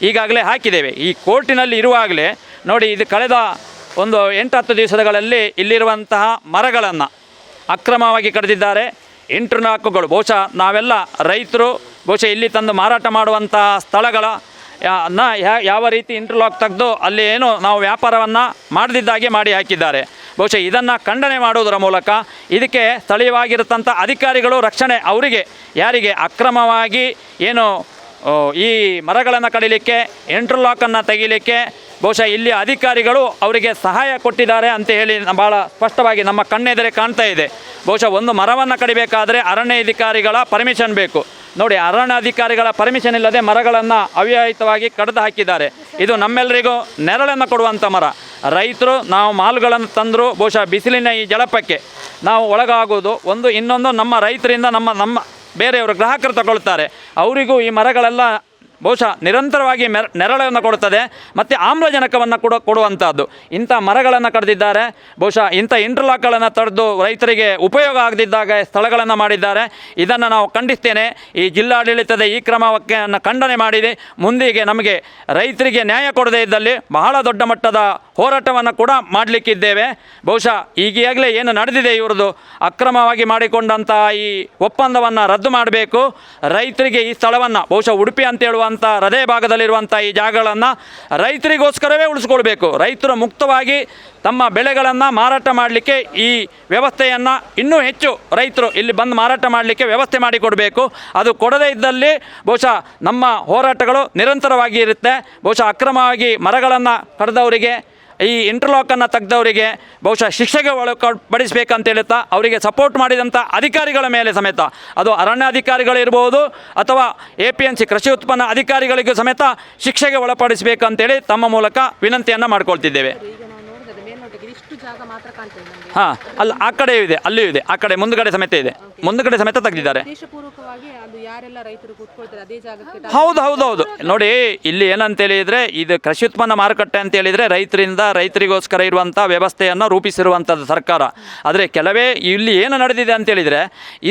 ಈಗಾಗಲೇ ಹಾಕಿದ್ದೇವೆ. ಈ ಕೋರ್ಟಿನಲ್ಲಿ ಇರುವಾಗಲೇ ನೋಡಿ ಇದು ಕಳೆದ ಒಂದು ಎಂಟು ಹತ್ತು ದಿವಸಗಳಲ್ಲಿ ಇಲ್ಲಿರುವಂತಹ ಮರಗಳನ್ನು ಅಕ್ರಮವಾಗಿ ಕಡಿದಿದ್ದಾರೆ. ಇಂಟರ್ನಾಕುಗಳು ಬಹುಶಃ ನಾವೆಲ್ಲ ರೈತರು, ಬಹುಶಃ ಇಲ್ಲಿ ತಂದು ಮಾರಾಟ ಮಾಡುವಂತಹ ಸ್ಥಳಗಳ ಯಾವ ರೀತಿ ಇಂಟರ್ಲಾಕ್ ತೆಗೆದು ಅಲ್ಲಿ ಏನು ನಾವು ವ್ಯಾಪಾರವನ್ನು ಮಾಡದಿದ್ದಾಗೆ ಮಾಡಿ ಹಾಕಿದ್ದಾರೆ. ಬಹುಶಃ ಇದನ್ನು ಖಂಡನೆ ಮಾಡುವುದರ ಮೂಲಕ ಇದಕ್ಕೆ ಸ್ಥಳೀಯವಾಗಿರತಂಥ ಅಧಿಕಾರಿಗಳು ರಕ್ಷಣೆ ಅವರಿಗೆ, ಯಾರಿಗೆ ಅಕ್ರಮವಾಗಿ ಏನು ಈ ಮರಗಳನ್ನು ಕಡಿಲಿಕ್ಕೆ ಇಂಟರ್ಲಾಕನ್ನು ತೆಗಿಲಿಕ್ಕೆ ಬಹುಶಃ ಇಲ್ಲಿ ಅಧಿಕಾರಿಗಳು ಅವರಿಗೆ ಸಹಾಯ ಕೊಟ್ಟಿದ್ದಾರೆ ಅಂತ ಹೇಳಿ ಭಾಳ ಸ್ಪಷ್ಟವಾಗಿ ನಮ್ಮ ಕಣ್ಣೆದರೆ ಕಾಣ್ತಾ ಇದೆ. ಬಹುಶಃ ಒಂದು ಮರವನ್ನು ಕಡಿಬೇಕಾದರೆ ಅರಣ್ಯ ಅಧಿಕಾರಿಗಳ ಪರ್ಮಿಷನ್ ಬೇಕು. ನೋಡಿ ಅರಣ್ಯ ಅಧಿಕಾರಿಗಳ ಪರ್ಮಿಷನ್ ಇಲ್ಲದೆ ಮರಗಳನ್ನು ಅವ್ಯಾಹಿತವಾಗಿ ಕಡಿದು ಹಾಕಿದ್ದಾರೆ. ಇದು ನಮ್ಮೆಲ್ಲರಿಗೂ ನೆರಳನ್ನು ಕೊಡುವಂಥ ಮರ. ರೈತರು ನಾವು ಮಾಲುಗಳನ್ನು ತಂದರೂ ಬಹುಶಃ ಬಿಸಿಲಿನ ಈ ಜಳಪಕ್ಕೆ ನಾವು ಒಳಗಾಗುವುದು ಒಂದು, ಇನ್ನೊಂದು ನಮ್ಮ ರೈತರಿಂದ ನಮ್ಮ ನಮ್ಮ ಬೇರೆಯವರು ಗ್ರಾಹಕರು ತಗೊಳ್ತಾರೆ. ಅವರಿಗೂ ಈ ಮರಗಳೆಲ್ಲ ಬಹುಶಃ ನಿರಂತರವಾಗಿ ಮೆರ, ನೆರಳನ್ನು ಕೊಡುತ್ತದೆ ಮತ್ತು ಆಮ್ಲಜನಕವನ್ನು ಕೊಡ, ಕೊಡುವಂಥದ್ದು. ಇಂಥ ಮರಗಳನ್ನು ಕಡಿದಿದ್ದಾರೆ. ಬಹುಶಃ ಇಂಥ ಇಂಟರ್ಲಾಕ್ಗಳನ್ನು ತಡೆದು ರೈತರಿಗೆ ಉಪಯೋಗ ಆಗದಿದ್ದಾಗ ಸ್ಥಳಗಳನ್ನು ಮಾಡಿದ್ದಾರೆ. ಇದನ್ನು ನಾವು ಖಂಡಿಸ್ತೇನೆ. ಈ ಜಿಲ್ಲಾಡಳಿತದ ಈ ಕ್ರಮಕ್ಕೆ ಖಂಡನೆ ಮಾಡಿದೆ. ಮುಂದಿಗೆ ನಮಗೆ ರೈತರಿಗೆ ನ್ಯಾಯ ಕೊಡದೇ ಇದ್ದಲ್ಲಿ ಬಹಳ ದೊಡ್ಡ ಮಟ್ಟದ ಹೋರಾಟವನ್ನು ಕೂಡ ಮಾಡಲಿಕ್ಕಿದ್ದೇವೆ. ಬಹುಶಃ ಈಗಾಗಲೇ ಏನು ನಡೆದಿದೆ ಇವ್ರದ್ದು? ಅಕ್ರಮವಾಗಿ ಮಾಡಿಕೊಂಡಂತಹ ಈ ಒಪ್ಪಂದವನ್ನು ರದ್ದು ಮಾಡಬೇಕು. ರೈತರಿಗೆ ಈ ಸ್ಥಳವನ್ನು ಬಹುಶಃ ಉಡುಪಿ ಅಂತ ಹೇಳುವಂಥ ಹೃದಯ ಭಾಗದಲ್ಲಿರುವಂಥ ಈ ಜಾಗಗಳನ್ನು ರೈತರಿಗೋಸ್ಕರವೇ ಉಳಿಸ್ಕೊಳ್ಬೇಕು. ರೈತರು ಮುಕ್ತವಾಗಿ ತಮ್ಮ ಬೆಳೆಗಳನ್ನು ಮಾರಾಟ ಮಾಡಲಿಕ್ಕೆ ಈ ವ್ಯವಸ್ಥೆಯನ್ನು ಇನ್ನೂ ಹೆಚ್ಚು ರೈತರು ಇಲ್ಲಿ ಬಂದು ಮಾರಾಟ ಮಾಡಲಿಕ್ಕೆ ವ್ಯವಸ್ಥೆ ಮಾಡಿಕೊಡಬೇಕು. ಅದು ಕೊಡದೇ ಇದ್ದಲ್ಲಿ ಬಹುಶಃ ನಮ್ಮ ಹೋರಾಟಗಳು ನಿರಂತರವಾಗಿ ಇರುತ್ತೆ. ಬಹುಶಃ ಅಕ್ರಮವಾಗಿ ಮರಗಳನ್ನು ಕಡ್ದವರಿಗೆ ಈ ಇಂಟರ್ಲಾಕನ್ನು ತೆಗೆದವರಿಗೆ ಬಹುಶಃ ಶಿಕ್ಷೆಗೆ ಒಳಪಡಿಸಬೇಕಂತ ಹೇಳುತ್ತಾ ಅವರಿಗೆ ಸಪೋರ್ಟ್ ಮಾಡಿದಂಥ ಅಧಿಕಾರಿಗಳ ಮೇಲೆ ಸಮೇತ ಅದು ಅರಣ್ಯಾಧಿಕಾರಿಗಳಿರ್ಬೋದು ಅಥವಾ ಎ ಪಿ ಎನ್ ಸಿ ಕೃಷಿ ಉತ್ಪನ್ನ ಅಧಿಕಾರಿಗಳಿಗೂ ಸಮೇತ ಶಿಕ್ಷೆಗೆ ಒಳಪಡಿಸಬೇಕಂತೇಳಿ ತಮ್ಮ ಮೂಲಕ ವಿನಂತಿಯನ್ನು ಮಾಡಿಕೊಳ್ತಿದ್ದೇವೆ. ಹಾಂ ಅಲ್ಲ ಆ ಕಡೆ ಇದೆ ಅಲ್ಲಿಯೂ ಇದೆ ಆ ಕಡೆ ಮುಂದುಗಡೆ ಸಮೇತ ಇದೆ. ಮುಂದುಗಡೆ ಸಮೇತ ತೆಗೆದಿದ್ದಾರೆ. ಉದ್ದೇಶಪೂರ್ವಕವಾಗಿ ಅದು ಯಾರೆಲ್ಲ ರೈತರು ಕೂತ್ಕೊಳ್ತಾರೆ ಅದೇ ಜಾಗಕ್ಕೆ ಹೌದು ಹೌದು ಹೌದು. ನೋಡಿ ಇಲ್ಲಿ ಏನಂತ ಹೇಳಿದ್ರೆ ಇದು ಕೃಷಿ ಉತ್ಪನ್ನ ಮಾರುಕಟ್ಟೆ ಅಂತ ಹೇಳಿದ್ರೆ ರೈತರಿಂದ ರೈತರಿಗೋಸ್ಕರ ಇರುವಂಥ ವ್ಯವಸ್ಥೆಯನ್ನು ರೂಪಿಸಿರುವಂಥದ್ದು ಸರ್ಕಾರ. ಆದರೆ ಕೆಲವೇ ಇಲ್ಲಿ ಏನು ನಡೆದಿದೆ ಅಂತ ಹೇಳಿದ್ರೆ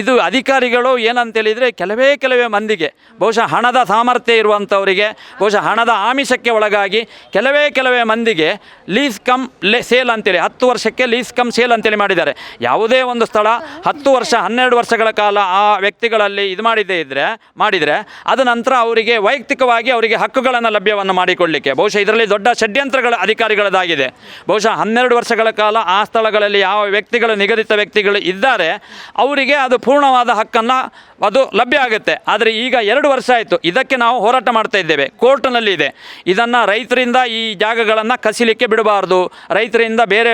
ಇದು ಅಧಿಕಾರಿಗಳು ಏನಂತ ಹೇಳಿದ್ರೆ ಕೆಲವೇ ಕೆಲವೇ ಮಂದಿಗೆ ಬಹುಶಃ ಹಣದ ಸಾಮರ್ಥ್ಯ ಇರುವಂಥವರಿಗೆ ಬಹುಶಃ ಹಣದ ಆಮಿಷಕ್ಕೆ ಒಳಗಾಗಿ ಕೆಲವೇ ಕೆಲವೇ ಮಂದಿಗೆ ಲೀಸ್ ಕಮ್ ಲೆ ಸೇಲ್ ಅಂತೇಳಿ ಹತ್ತು ವರ್ಷಕ್ಕೆ ಲೀಸ್ ಕಮ್ ಸೇಲ್ ಅಂತೇಳಿ ಮಾಡಿದ್ದಾರೆ. ಯಾವುದೇ ಒಂದು ಸ್ಥಳ ಹತ್ತು ವರ್ಷ ಹನ್ನೆರಡು ವರ್ಷಗಳ ಕಾಲ ಆ ವ್ಯಕ್ತಿಗಳಲ್ಲಿ ಇದು ಮಾಡಿದ್ದೇ ಇದ್ದರೆ ಮಾಡಿದರೆ, ಅದ ನಂತರ ಅವರಿಗೆ ವೈಯಕ್ತಿಕವಾಗಿ ಅವರಿಗೆ ಹಕ್ಕುಗಳನ್ನು ಲಭ್ಯವನ್ನು ಮಾಡಿಕೊಳ್ಳಲಿಕ್ಕೆ ಬಹುಶಃ ಇದರಲ್ಲಿ ದೊಡ್ಡ ಷಡ್ಯಂತ್ರಗಳ ಅಧಿಕಾರಿಗಳದಾಗಿದೆ ಬಹುಶಃ ಹನ್ನೆರಡು ವರ್ಷಗಳ ಕಾಲ ಆ ಸ್ಥಳಗಳಲ್ಲಿ ಯಾವ ವ್ಯಕ್ತಿಗಳು, ನಿಗದಿತ ವ್ಯಕ್ತಿಗಳು ಇದ್ದಾರೆ, ಅವರಿಗೆ ಅದು ಪೂರ್ಣವಾದ ಹಕ್ಕನ್ನು ಅದು ಲಭ್ಯ ಆಗುತ್ತೆ. ಆದರೆ ಈಗ ಎರಡು ವರ್ಷ ಆಯಿತು. ಇದಕ್ಕೆ ನಾವು ಹೋರಾಟ ಮಾಡ್ತಾ ಇದ್ದೇವೆ. ಕೋರ್ಟ್ನಲ್ಲಿ ಇದೆ ಇದನ್ನು ರೈತರಿಂದ ಈ ಜಾಗಗಳನ್ನು ಕಸಿಲಿಕ್ಕೆ ಬಿಡಬಾರ್ದು. ರೈತರಿಂದ ಬೇರೆ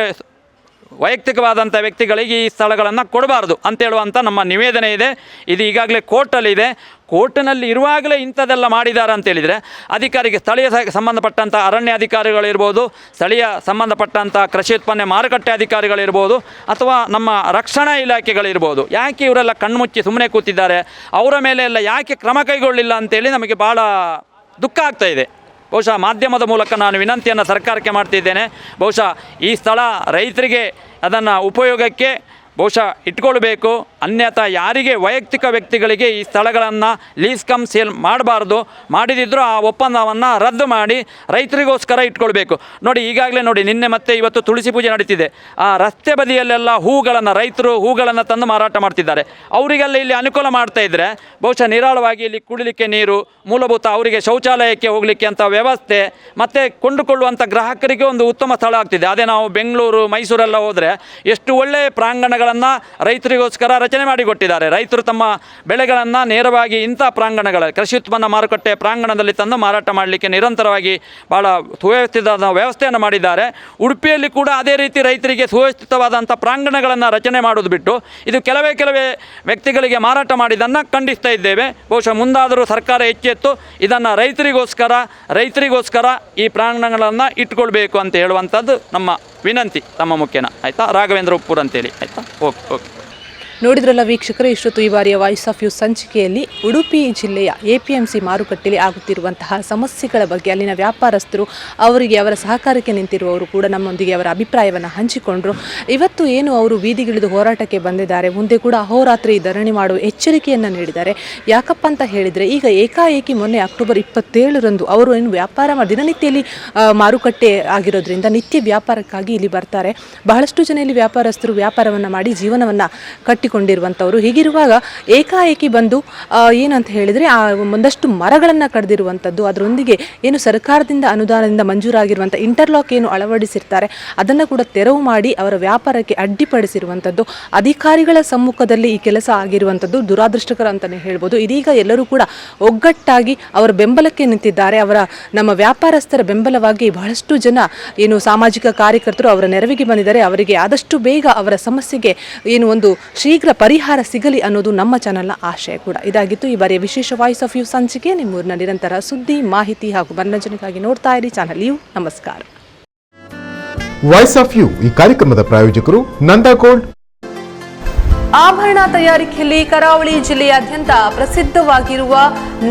ವೈಯಕ್ತಿಕವಾದಂಥ ವ್ಯಕ್ತಿಗಳಿಗೆ ಈ ಸ್ಥಳಗಳನ್ನು ಕೊಡಬಾರ್ದು ಅಂತೇಳುವಂಥ ನಮ್ಮ ನಿವೇದನೆ ಇದೆ. ಇದು ಈಗಾಗಲೇ ಕೋರ್ಟಲ್ಲಿದೆ. ಕೋರ್ಟಿನಲ್ಲಿ ಇರುವಾಗಲೇ ಇಂಥದ್ದೆಲ್ಲ ಮಾಡಿದ್ದಾರೆ ಅಂತೇಳಿದರೆ ಅಧಿಕಾರಿಗೆ ಸ್ಥಳೀಯ ಸಂಬಂಧಪಟ್ಟಂಥ ಅರಣ್ಯ ಅಧಿಕಾರಿಗಳಿರ್ಬೋದು, ಸ್ಥಳೀಯ ಸಂಬಂಧಪಟ್ಟಂಥ ಕೃಷಿ ಉತ್ಪನ್ನ ಮಾರುಕಟ್ಟೆ ಅಧಿಕಾರಿಗಳಿರ್ಬೋದು, ಅಥವಾ ನಮ್ಮ ರಕ್ಷಣಾ ಇಲಾಖೆಗಳಿರ್ಬೋದು. ಯಾಕೆ ಇವರೆಲ್ಲ ಕಣ್ಮುಚ್ಚಿ ಸುಮ್ಮನೆ ಕೂತಿದ್ದಾರೆ? ಅವರ ಮೇಲೆ ಎಲ್ಲ ಯಾಕೆ ಕ್ರಮ ಕೈಗೊಳ್ಳಿಲ್ಲ ಅಂತೇಳಿ ನಮಗೆ ಭಾಳ ದುಃಖ ಆಗ್ತಾ ಇದೆ. ಬಹುಶಃ ಮಾಧ್ಯಮದ ಮೂಲಕ ನಾನು ವಿನಂತಿಯನ್ನು ಸರ್ಕಾರಕ್ಕೆ ಮಾಡ್ತಿದ್ದೇನೆ. ಬಹುಶಃ ಈ ಸ್ಥಳ ರೈತರಿಗೆ ಅದನ್ನು ಉಪಯೋಗಕ್ಕೆ ಬಹುಶಃ ಇಟ್ಕೊಳ್ಬೇಕು. ಅನ್ಯಥಾ ಯಾರಿಗೆ ವೈಯಕ್ತಿಕ ವ್ಯಕ್ತಿಗಳಿಗೆ ಈ ಸ್ಥಳಗಳನ್ನು ಲೀಸ್ ಕಮ್ ಸೇಲ್ ಮಾಡಬಾರ್ದು. ಮಾಡಿದಿದ್ದರೂ ಆ ಒಪ್ಪಂದವನ್ನು ರದ್ದು ಮಾಡಿ ರೈತರಿಗೋಸ್ಕರ ಇಟ್ಕೊಳ್ಬೇಕು. ನೋಡಿ, ಈಗಾಗಲೇ ನೋಡಿ, ನಿನ್ನೆ ಮತ್ತೆ ಇವತ್ತು ತುಳಸಿ ಪೂಜೆ ನಡೀತಿದೆ. ಆ ರಸ್ತೆ ಬದಿಯಲ್ಲೆಲ್ಲ ಹೂಗಳನ್ನು, ರೈತರು ಹೂಗಳನ್ನು ತಂದು ಮಾರಾಟ ಮಾಡ್ತಿದ್ದಾರೆ. ಅವರಿಗೆಲ್ಲ ಇಲ್ಲಿ ಅನುಕೂಲ ಮಾಡ್ತಾ ಇದ್ದರೆ ಬಹುಶಃ ನಿರಾಳವಾಗಿ ಇಲ್ಲಿ ಕುಡಿಲಿಕ್ಕೆ ನೀರು, ಮೂಲಭೂತ ಅವರಿಗೆ ಶೌಚಾಲಯಕ್ಕೆ ಹೋಗಲಿಕ್ಕೆ ಅಂತ ವ್ಯವಸ್ಥೆ, ಮತ್ತು ಕೊಂಡುಕೊಳ್ಳುವಂಥ ಗ್ರಾಹಕರಿಗೆ ಒಂದು ಉತ್ತಮ ಸ್ಥಳ ಆಗ್ತಿದೆ. ಅದೇ ನಾವು ಬೆಂಗಳೂರು, ಮೈಸೂರೆಲ್ಲ ಹೋದರೆ ಎಷ್ಟು ಒಳ್ಳೆಯ ಪ್ರಾಂಗಣಗಳನ್ನು ರೈತರಿಗೋಸ್ಕರ ರಚನೆ ಮಾಡಿಕೊಟ್ಟಿದ್ದಾರೆ. ರೈತರು ತಮ್ಮ ಬೆಳೆಗಳನ್ನು ನೇರವಾಗಿ ಇಂಥ ಪ್ರಾಂಗಣಗಳ ಕೃಷಿ ಉತ್ಪನ್ನ ಮಾರುಕಟ್ಟೆ ಪ್ರಾಂಗಣದಲ್ಲಿ ತಂದು ಮಾರಾಟ ಮಾಡಲಿಕ್ಕೆ ನಿರಂತರವಾಗಿ ಭಾಳ ಸುವ್ಯವಸ್ಥಿತವಾದ ವ್ಯವಸ್ಥೆಯನ್ನು ಮಾಡಿದ್ದಾರೆ. ಉಡುಪಿಯಲ್ಲಿ ಕೂಡ ಅದೇ ರೀತಿ ರೈತರಿಗೆ ಸುವ್ಯವಸ್ಥಿತವಾದಂಥ ಪ್ರಾಂಗಣಗಳನ್ನು ರಚನೆ ಮಾಡೋದು ಬಿಟ್ಟು ಇದು ಕೆಲವೇ ಕೆಲವೇ ವ್ಯಕ್ತಿಗಳಿಗೆ ಮಾರಾಟ ಮಾಡಿದ್ದನ್ನು ಖಂಡಿಸ್ತಾ ಇದ್ದೇವೆ. ಬಹುಶಃ ಮುಂದಾದರೂ ಸರ್ಕಾರ ಹೆಚ್ಚೆತ್ತು ಇದನ್ನು ರೈತರಿಗೋಸ್ಕರ ರೈತರಿಗೋಸ್ಕರ ಈ ಪ್ರಾಂಗಣಗಳನ್ನು ಇಟ್ಕೊಳ್ಬೇಕು ಅಂತ ಹೇಳುವಂಥದ್ದು ನಮ್ಮ ವಿನಂತಿ ತಮ್ಮ ಮುಖ್ಯನ ಆಯಿತಾ? ರಾಘವೇಂದ್ರ ಉಪ್ಪೂರ್ ಅಂತೇಳಿ ಆಯಿತಾ? Okay okay. ನೋಡಿದ್ರಲ್ಲ ವೀಕ್ಷಕರು, ಇಷ್ಟೊತ್ತು ಈ ಬಾರಿಯ ವಾಯ್ಸ್ ಆಫ್ ಯು ಸಂಚಿಕೆಯಲ್ಲಿ ಉಡುಪಿ ಜಿಲ್ಲೆಯ ಎ ಪಿ ಎಂ ಸಿ ಮಾರುಕಟ್ಟೆಯಲ್ಲಿ ಆಗುತ್ತಿರುವಂತಹ ಸಮಸ್ಯೆಗಳ ಬಗ್ಗೆ ಅಲ್ಲಿನ ವ್ಯಾಪಾರಸ್ಥರು ಅವರಿಗೆ ಅವರ ಸಹಕಾರಕ್ಕೆ ನಿಂತಿರುವವರು ಕೂಡ ನಮ್ಮೊಂದಿಗೆ ಅವರ ಅಭಿಪ್ರಾಯವನ್ನು ಹಂಚಿಕೊಂಡ್ರು. ಇವತ್ತು ಏನು ಅವರು ಬೀದಿಗಿಳಿದು ಹೋರಾಟಕ್ಕೆ ಬಂದಿದ್ದಾರೆ, ಮುಂದೆ ಕೂಡ ಅಹೋರಾತ್ರಿ ಧರಣಿ ಮಾಡುವ ಎಚ್ಚರಿಕೆಯನ್ನು ನೀಡಿದ್ದಾರೆ. ಯಾಕಪ್ಪ ಅಂತ ಹೇಳಿದರೆ, ಈಗ ಏಕಾಏಕಿ ಮೊನ್ನೆ ಅಕ್ಟೋಬರ್ ಇಪ್ಪತ್ತೇಳರಂದು ಅವರು ಏನು ವ್ಯಾಪಾರ ದಿನನಿತ್ಯದಲ್ಲಿ ಮಾರುಕಟ್ಟೆ ಆಗಿರೋದ್ರಿಂದ ನಿತ್ಯ ವ್ಯಾಪಾರಕ್ಕಾಗಿ ಇಲ್ಲಿ ಬರ್ತಾರೆ. ಬಹಳಷ್ಟು ಜನ ಇಲ್ಲಿ ವ್ಯಾಪಾರಸ್ಥರು ವ್ಯಾಪಾರವನ್ನು ಮಾಡಿ ಜೀವನವನ್ನು ಕಟ್ಟಿಕೊಂಡಿರುವಂಥವ್ರು ಹೀಗಿರುವಾಗ ಏಕಾಏಕಿ ಬಂದು ಏನಂತ ಹೇಳಿದರೆ, ಆ, ಒಂದಷ್ಟು ಮರಗಳನ್ನು ಕಡಿದಿರುವಂಥದ್ದು, ಅದರೊಂದಿಗೆ ಏನು ಸರ್ಕಾರದಿಂದ ಅನುದಾನದಿಂದ ಮಂಜೂರಾಗಿರುವಂಥ ಇಂಟರ್ಲಾಕ್ ಏನು ಅಳವಡಿಸಿರ್ತಾರೆ, ಅದನ್ನು ಕೂಡ ತೆರವು ಮಾಡಿ ಅವರ ವ್ಯಾಪಾರಕ್ಕೆ ಅಡ್ಡಿಪಡಿಸಿರುವಂಥದ್ದು, ಅಧಿಕಾರಿಗಳ ಸಮ್ಮುಖದಲ್ಲಿ ಈ ಕೆಲಸ ಆಗಿರುವಂಥದ್ದು ದುರಾದೃಷ್ಟಕರ ಅಂತಲೇ ಹೇಳ್ಬೋದು. ಇದೀಗ ಎಲ್ಲರೂ ಕೂಡ ಒಗ್ಗಟ್ಟಾಗಿ ಅವರ ಬೆಂಬಲಕ್ಕೆ ನಿಂತಿದ್ದಾರೆ. ಅವರ, ನಮ್ಮ ವ್ಯಾಪಾರಸ್ಥರ ಬೆಂಬಲವಾಗಿ ಬಹಳಷ್ಟು ಜನ ಏನು ಸಾಮಾಜಿಕ ಕಾರ್ಯಕರ್ತರು ಅವರ ನೆರವಿಗೆ ಬಂದಿದ್ದಾರೆ. ಅವರಿಗೆ ಆದಷ್ಟು ಬೇಗ ಅವರ ಸಮಸ್ಯೆಗೆ ಏನು ಒಂದು ಶೀಘ್ರ ಪರಿಹಾರ ಸಿಗಲಿ ಅನ್ನೋದು ನಮ್ಮ ಚಾನಲ್ನ ಆಶಯ ಕೂಡ. ಇದಾಗಿತ್ತು ಈ ಬಾರಿಯ ವಿಶೇಷ ವಾಯ್ಸ್ ಆಫ್ ಯು ಸಂಚಿಕೆ. ನಿಮ್ಮೂರಿನ ನಿರಂತರ ಸುದ್ದಿ ಮಾಹಿತಿ ಹಾಗೂ ಮನರಂಜನೆಗಾಗಿ ನೋಡ್ತಾ ಇರಿ ಚಾನಲ್ ಯು ನಮಸ್ಕಾರ. ವಾಯ್ಸ್ ಆಫ್ ಯು ಈ ಕಾರ್ಯಕ್ರಮದ ಪ್ರಾಯೋಜಕರು ನಂದಾ ಗೋಲ್ಡ್ ಆಭರಣ ತಯಾರಿಕೆಯಲ್ಲಿ ಕರಾವಳಿ ಜಿಲ್ಲೆಯಾದ್ಯಂತ ಪ್ರಸಿದ್ಧವಾಗಿರುವ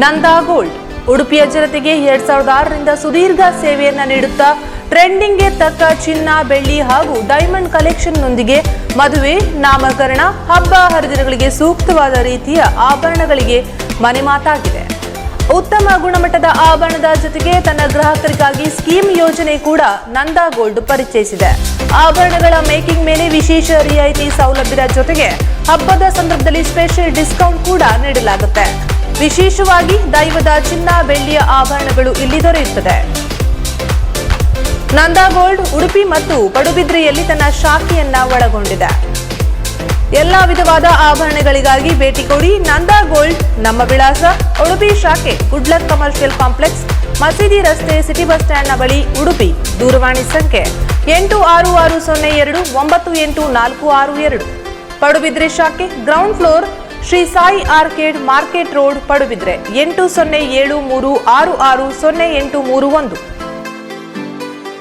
ನಂದಾ ಗೋಲ್ಡ್ ಉಡುಪಿಯ ಜನತೆಗೆ ಎರಡ್ ಸಾವಿರದ ಆರರಿಂದ ಸುದೀರ್ಘ ಸೇವೆಯನ್ನ ನೀಡುತ್ತಾ ಟ್ರೆಂಡಿಂಗ್ಗೆ ತಕ್ಕ ಚಿನ್ನ, ಬೆಳ್ಳಿ ಹಾಗೂ ಡೈಮಂಡ್ ಕಲೆಕ್ಷನ್ನೊಂದಿಗೆ ಮದುವೆ, ನಾಮಕರಣ, ಹಬ್ಬ ಹರಿದಿನಗಳಿಗೆ ಸೂಕ್ತವಾದ ರೀತಿಯ ಆಭರಣಗಳಿಗೆ ಮನೆ ಮಾತಾಗಿದೆ. ಉತ್ತಮ ಗುಣಮಟ್ಟದ ಆಭರಣದ ಜೊತೆಗೆ ತನ್ನ ಗ್ರಾಹಕರಿಗಾಗಿ ಸ್ಕೀಮ್ ಯೋಜನೆ ಕೂಡ ನಂದಾ ಗೋಲ್ಡ್ ಪರಿಚಯಿಸಿದೆ. ಆಭರಣಗಳ ಮೇಕಿಂಗ್ ಮೇಲೆ ವಿಶೇಷ ರಿಯಾಯಿತಿ ಸೌಲಭ್ಯದ ಜೊತೆಗೆ ಹಬ್ಬದ ಸಂದರ್ಭದಲ್ಲಿ ಸ್ಪೆಷಲ್ ಡಿಸ್ಕೌಂಟ್ ಕೂಡ ನೀಡಲಾಗುತ್ತೆ. ವಿಶೇಷವಾಗಿ ದೈವದ ಚಿನ್ನ, ಬೆಳ್ಳಿಯ ಆಭರಣಗಳು ಇಲ್ಲಿ ದೊರೆಯುತ್ತದೆ. ನಂದಾ ಗೋಲ್ಡ್, ಉಡುಪಿ ಮತ್ತು ಪಡುಬಿದ್ರೆಯಲ್ಲಿ ತನ್ನ ಶಾಖೆಯನ್ನ ಒಳಗೊಂಡಿದೆ. ಎಲ್ಲಾ ವಿಧವಾದ ಆಭರಣಗಳಿಗಾಗಿ ಭೇಟಿ ಕೊಡಿ ನಂದಾ ಗೋಲ್ಡ್, ನಮ್ಮ ವಿಳಾಸ, ಉಡುಪಿ ಶಾಖೆ, ಗುಡ್ಲಕ್ ಕಮರ್ಷಿಯಲ್ ಕಾಂಪ್ಲೆಕ್ಸ್, ಮಸೀದಿ ರಸ್ತೆ, ಸಿಟಿ ಬಸ್ ಸ್ಟ್ಯಾಂಡ್ನ ಬಳಿ, ಉಡುಪಿ, ದೂರವಾಣಿ ಸಂಖ್ಯೆ ಎಂಟು ಆರು ಆರು ಸೊನ್ನೆ ಎರಡು ಒಂಬತ್ತು ಎಂಟು ನಾಲ್ಕು ಆರು ಎರಡು. ಪಡುಬಿದ್ರೆ ಶಾಖೆ, ground floor Shri Sai arcade market road Padubidri ಎಂಟು ಸೊನ್ನೆ ಏಳು ಮೂರು ಆರು ಆರು ಸೊನ್ನೆ ಎಂಟು ಮೂರು ಒಂದು.